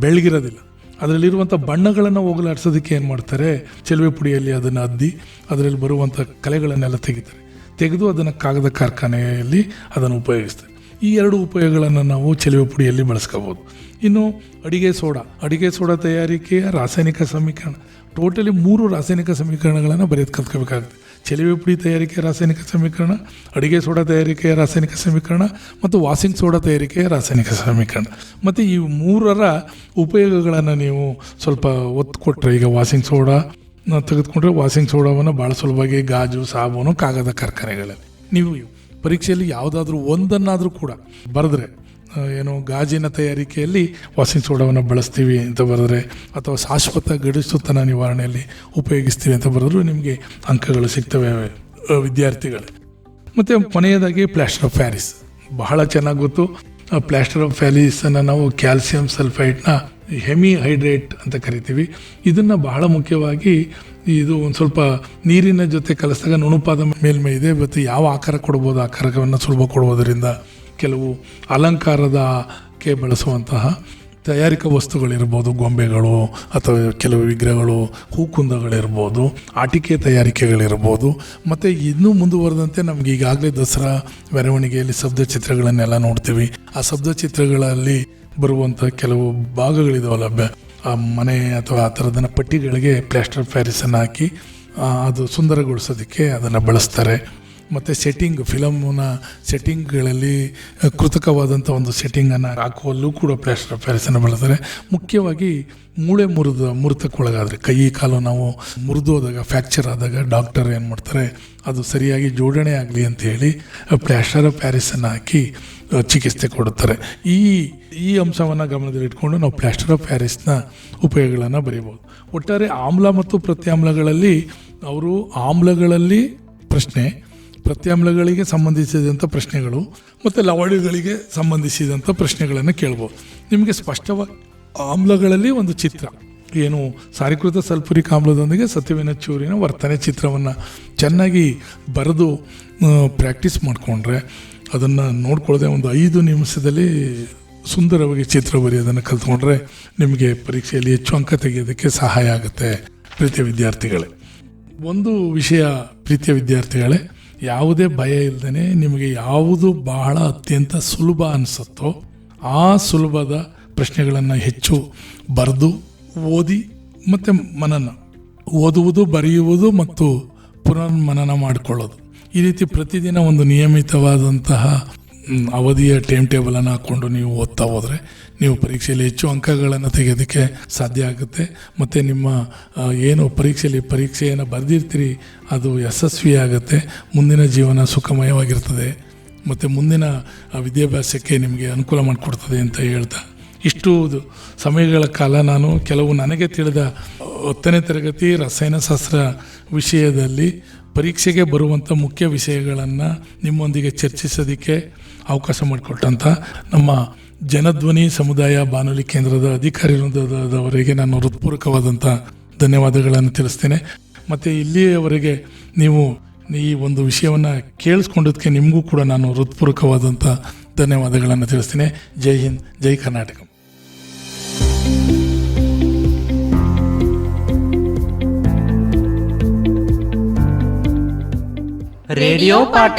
ಬೆಳಗಿರೋದಿಲ್ಲ. ಅದರಲ್ಲಿರುವಂಥ ಬಣ್ಣಗಳನ್ನು ಹೋಗಲಾಡಿಸೋದಕ್ಕೆ ಏನು ಮಾಡ್ತಾರೆ? ಚೆಲುವೆ ಪುಡಿಯಲ್ಲಿ ಅದನ್ನು ಅದ್ದಿ, ಅದರಲ್ಲಿ ಬರುವಂಥ ಕಲೆಗಳನ್ನೆಲ್ಲ ತೆಗಿತಾರೆ. ತೆಗೆದು ಅದನ್ನು ಕಾಗದ ಕಾರ್ಖಾನೆಯಲ್ಲಿ ಅದನ್ನು ಉಪಯೋಗಿಸ್ತಾರೆ. ಈ ಎರಡು ಉಪಯೋಗಗಳನ್ನು ನಾವು ಚೆಲುವೆ ಪುಡಿಯಲ್ಲಿ ಬಳಸ್ಕೋಬೋದು. ಇನ್ನು ಅಡಿಗೆ ಸೋಡಾ. ಅಡಿಗೆ ಸೋಡಾ ತಯಾರಿಕೆಯ ರಾಸಾಯನಿಕ ಸಮೀಕರಣ. ಟೋಟಲಿ ಮೂರು ರಾಸಾಯನಿಕ ಸಮೀಕರಣಗಳನ್ನು ಬರೆಯೋದು ಕಲ್ತ್ಕೋಬೇಕಾಗುತ್ತೆ. ಚೆಲುವೆ ಪುಡಿ ತಯಾರಿಕೆಯ ರಾಸಾಯನಿಕ ಸಮೀಕರಣ ಅಡುಗೆ ಸೋಡಾ ತಯಾರಿಕೆಯ ರಾಸಾಯನಿಕ ಸಮೀಕರಣ ಮತ್ತು ವಾಷಿಂಗ್ ಸೋಡಾ ತಯಾರಿಕೆಯ ರಾಸಾಯನಿಕ ಸಮೀಕರಣ ಮತ್ತು ಈ ಮೂರರ ಉಪಯೋಗಗಳನ್ನು ನೀವು ಸ್ವಲ್ಪ ಒತ್ತು ಕೊಟ್ಟರೆ ಈಗ ವಾಷಿಂಗ್ ಸೋಡಾ ತೆಗೆದುಕೊಂಡ್ರೆ ವಾಷಿಂಗ್ ಸೋಡಾವನ್ನು ಭಾಳ ಸುಲಭವಾಗಿ ಗಾಜು, ಸಾಬೂನು, ಕಾಗದ ಕಾರ್ಖಾನೆಗಳಲ್ಲಿ ನೀವು ಪರೀಕ್ಷೆಯಲ್ಲಿ ಯಾವುದಾದ್ರೂ ಒಂದನ್ನಾದರೂ ಕೂಡ ಬರೆದ್ರೆ ಏನು ಗಾಜಿನ ತಯಾರಿಕೆಯಲ್ಲಿ ವಾಷಿಂಗ್ ಸೋಡಾವನ್ನು ಬಳಸ್ತೀವಿ ಅಂತ ಬರೆದ್ರೆ ಅಥವಾ ಶಾಶ್ವತ ಗಡಿಸುತನ ನಿವಾರಣೆಯಲ್ಲಿ ಉಪಯೋಗಿಸ್ತೀವಿ ಅಂತ ಬರೆದ್ರು ನಿಮಗೆ ಅಂಕಗಳು ಸಿಗ್ತವೆ ವಿದ್ಯಾರ್ಥಿಗಳು. ಮತ್ತು ಕೊನೆಯದಾಗಿ ಪ್ಲಾಸ್ಟರ್ ಆಫ್ ಪ್ಯಾರಿಸ್. ಬಹಳ ಚೆನ್ನಾಗಿ ಗೊತ್ತು. ಪ್ಲಾಸ್ಟರ್ ಆಫ್ ಪ್ಯಾರಿಸನ್ನು ನಾವು ಕ್ಯಾಲ್ಸಿಯಂ ಸಲ್ಫೈಟ್ನ ಹೆಮಿ ಹೈಡ್ರೇಟ್ ಅಂತ ಕರಿತೀವಿ. ಇದನ್ನು ಬಹಳ ಮುಖ್ಯವಾಗಿ ಇದು ಒಂದು ಸ್ವಲ್ಪ ನೀರಿನ ಜೊತೆ ಕಲಿಸಿದಾಗ ನುಣುಪಾದ ಮೇಲ್ಮೈ ಇದೆ, ಮತ್ತು ಯಾವ ಆಕಾರ ಕೊಡ್ಬೋದು ಆಕಾರವನ್ನು ಸುಲಭ ಕೊಡುವುದರಿಂದ ಕೆಲವು ಅಲಂಕಾರದಕ್ಕೆ ಬಳಸುವಂತಹ ತಯಾರಿಕಾ ವಸ್ತುಗಳಿರ್ಬೋದು, ಗೊಂಬೆಗಳು ಅಥವಾ ಕೆಲವು ವಿಗ್ರಹಗಳು, ಹೂಕುಂದಗಳಿರ್ಬೋದು, ಆಟಿಕೆ ತಯಾರಿಕೆಗಳಿರ್ಬೋದು. ಮತ್ತು ಇನ್ನೂ ಮುಂದುವರೆದಂತೆ ನಮ್ಗೆ ಈಗಾಗಲೇ ದಸರಾ ಮೆರವಣಿಗೆಯಲ್ಲಿ ಶಬ್ದ ಚಿತ್ರಗಳನ್ನೆಲ್ಲ ನೋಡ್ತೀವಿ. ಆ ಶಬ್ದ ಚಿತ್ರಗಳಲ್ಲಿ ಬರುವಂಥ ಕೆಲವು ಭಾಗಗಳಿದಾವಲ್ಲ ಆ ಮನೆ ಅಥವಾ ಆ ಥರದನ್ನ ಪಟ್ಟಿಗಳಿಗೆ ಪ್ಲಾಸ್ಟರ್ ಪ್ಯಾರಿಸನ್ನು ಹಾಕಿ ಅದು ಸುಂದರಗೊಳಿಸೋದಕ್ಕೆ ಅದನ್ನು ಬಳಸ್ತಾರೆ. ಮತ್ತು ಸೆಟ್ಟಿಂಗ್ ಫಿಲಮ್ನ ಸೆಟ್ಟಿಂಗ್ಗಳಲ್ಲಿ ಕೃತಕವಾದಂಥ ಒಂದು ಸೆಟ್ಟಿಂಗನ್ನು ಹಾಕುವಲ್ಲೂ ಕೂಡ ಪ್ಲಾಸ್ಟರ್ ಆಫ್ ಪ್ಯಾರಿಸನ್ನು ಬಳಸ್ತಾರೆ ಮುಖ್ಯವಾಗಿ ಮೂಳೆ ಮುರಿದ, ಮುರಿತಕ್ಕೊಳಗಾದರೆ, ಕೈ, ಕಾಲು ನಾವು ಮುರಿದೋದಾಗ ಫ್ಯಾಕ್ಚರ್ ಆದಾಗ ಡಾಕ್ಟರ್ ಏನು ಮಾಡ್ತಾರೆ, ಅದು ಸರಿಯಾಗಿ ಜೋಡಣೆ ಆಗಲಿ ಅಂತ ಹೇಳಿ ಪ್ಲಾಸ್ಟರ್ ಆಫ್ ಪ್ಯಾರಿಸನ್ನು ಹಾಕಿ ಚಿಕಿತ್ಸೆ ಕೊಡುತ್ತಾರೆ. ಈ ಈ ಅಂಶವನ್ನು ಗಮನದಲ್ಲಿಟ್ಕೊಂಡು ನಾವು ಪ್ಲಾಸ್ಟರ್ ಆಫ್ ಪ್ಯಾರಿಸ್ನ ಉಪಯೋಗಗಳನ್ನು ಬರೀಬೋದು ಒಟ್ಟಾರೆ ಆಮ್ಲ ಮತ್ತು ಪ್ರತ್ಯಾಮ್ಲಗಳಲ್ಲಿ, ಅವರು ಆಮ್ಲಗಳಲ್ಲಿ ಪ್ರಶ್ನೆ ಪ್ರತ್ಯಾಮ್ಲಗಳಿಗೆ ಸಂಬಂಧಿಸಿದಂಥ ಪ್ರಶ್ನೆಗಳು ಮತ್ತು ಲವಣಗಳಿಗೆ ಸಂಬಂಧಿಸಿದಂಥ ಪ್ರಶ್ನೆಗಳನ್ನು ಕೇಳ್ಬೋದು. ನಿಮಗೆ ಸ್ಪಷ್ಟವಾಗಿ ಆಮ್ಲಗಳಲ್ಲಿ ಒಂದು ಚಿತ್ರ, ಏನು ಸಾರೀಕೃತ ಸಲ್ಫುರಿಕ್ ಆಮ್ಲದೊಂದಿಗೆ ಸತುವಿನ ಚೂರಿನ ವರ್ತನೆ ಚಿತ್ರವನ್ನು ಚೆನ್ನಾಗಿ ಬರೆದು ಪ್ರಾಕ್ಟೀಸ್ ಮಾಡಿಕೊಂಡ್ರೆ ಅದನ್ನು ನೋಡ್ಕೊಳ್ಳದೆ ಒಂದು ಐದು ನಿಮಿಷದಲ್ಲಿ ಸುಂದರವಾಗಿ ಚಿತ್ರ ಬರೆಯೋದನ್ನು ಕಲ್ತ್ಕೊಂಡ್ರೆ ನಿಮಗೆ ಪರೀಕ್ಷೆಯಲ್ಲಿ ಹೆಚ್ಚು ಅಂಕ ತೆಗೆಯೋದಕ್ಕೆ ಸಹಾಯ ಆಗುತ್ತೆ ಪ್ರೀತಿಯ ವಿದ್ಯಾರ್ಥಿಗಳೇ. ಒಂದು ವಿಷಯ ಪ್ರೀತಿಯ ವಿದ್ಯಾರ್ಥಿಗಳೇ ಯಾವುದೇ ಭಯ ಇಲ್ಲದೇ ನಿಮಗೆ ಯಾವುದು ಬಹಳ ಅತ್ಯಂತ ಸುಲಭ ಅನಿಸುತ್ತೋ ಆ ಸುಲಭದ ಪ್ರಶ್ನೆಗಳನ್ನು ಹೆಚ್ಚು ಬರೆದು ಓದಿ ಮತ್ತು ಮನನ ಓದುವುದು, ಬರೆಯುವುದು ಮತ್ತು ಪುನರ್ಮನನ ಮಾಡಿಕೊಳ್ಳೋದು. ಈ ರೀತಿ ಪ್ರತಿದಿನ ಒಂದು ನಿಯಮಿತವಾದಂತಹ ಅವಧಿಯ ಟೈಮ್ ಟೇಬಲನ್ನು ಹಾಕ್ಕೊಂಡು ನೀವು ಓದ್ತಾ ಹೋದರೆ ನೀವು ಪರೀಕ್ಷೆಯಲ್ಲಿ ಹೆಚ್ಚು ಅಂಕಗಳನ್ನು ತೆಗೆಯೋದಕ್ಕೆ ಸಾಧ್ಯ ಆಗುತ್ತೆ. ಮತ್ತು ನಿಮ್ಮ ಏನು ಪರೀಕ್ಷೆಯಲ್ಲಿ ಪರೀಕ್ಷೆಯನ್ನು ಬರೆದಿರ್ತೀರಿ, ಅದು ಯಶಸ್ವಿ ಆಗುತ್ತೆ. ಮುಂದಿನ ಜೀವನ ಸುಖಮಯವಾಗಿರ್ತದೆ. ಮತ್ತು ಮುಂದಿನ ವಿದ್ಯಾಭ್ಯಾಸಕ್ಕೆ ನಿಮಗೆ ಅನುಕೂಲ ಮಾಡಿಕೊಡ್ತದೆ ಅಂತ ಹೇಳ್ತಾ. ಇಷ್ಟು ಸಮಯಗಳ ಕಾಲ ನಾನು ಕೆಲವು ನನಗೆ ತಿಳಿದ ಹತ್ತನೇ ತರಗತಿ ರಸಾಯನಶಾಸ್ತ್ರ ವಿಷಯದಲ್ಲಿ ಪರೀಕ್ಷೆಗೆ ಬರುವಂಥ ಮುಖ್ಯ ವಿಷಯಗಳನ್ನು ನಿಮ್ಮೊಂದಿಗೆ ಚರ್ಚಿಸೋದಕ್ಕೆ ಅವಕಾಶ ಮಾಡಿಕೊಟ್ಟಂಥ ನಮ್ಮ ಜನಧ್ವನಿ ಸಮುದಾಯ ಬಾನುಲಿ ಕೇಂದ್ರದ ಅಧಿಕಾರಿ ನಾನು ಹೃತ್ಪೂರ್ವಕವಾದಂಥ ಧನ್ಯವಾದಗಳನ್ನು ತಿಳಿಸ್ತೇನೆ. ಮತ್ತು ಇಲ್ಲಿಯವರೆಗೆ ನೀವು ಈ ಒಂದು ವಿಷಯವನ್ನು ಕೇಳಿಸ್ಕೊಂಡಿದ್ದಕ್ಕೆ ನಿಮಗೂ ಕೂಡ ನಾನು ಹೃತ್ಪೂರ್ವಕವಾದಂಥ ಧನ್ಯವಾದಗಳನ್ನು ತಿಳಿಸ್ತೇನೆ. ಜೈ ಹಿಂದ್, ಜೈ ಕರ್ನಾಟಕ. ರೇಡಿಯೋ ಪಾಠ.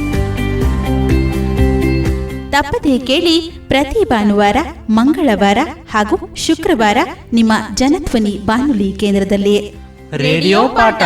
ತಪ್ಪದೇ ಕೇಳಿ ಪ್ರತಿ ಭಾನುವಾರ ಮಂಗಳವಾರ ಹಾಗೂ ಶುಕ್ರವಾರ ನಿಮ್ಮ ಜನಧ್ವನಿ ಬಾನುಲಿ ಕೇಂದ್ರದಲ್ಲಿ ರೇಡಿಯೋ ಪಾಠ.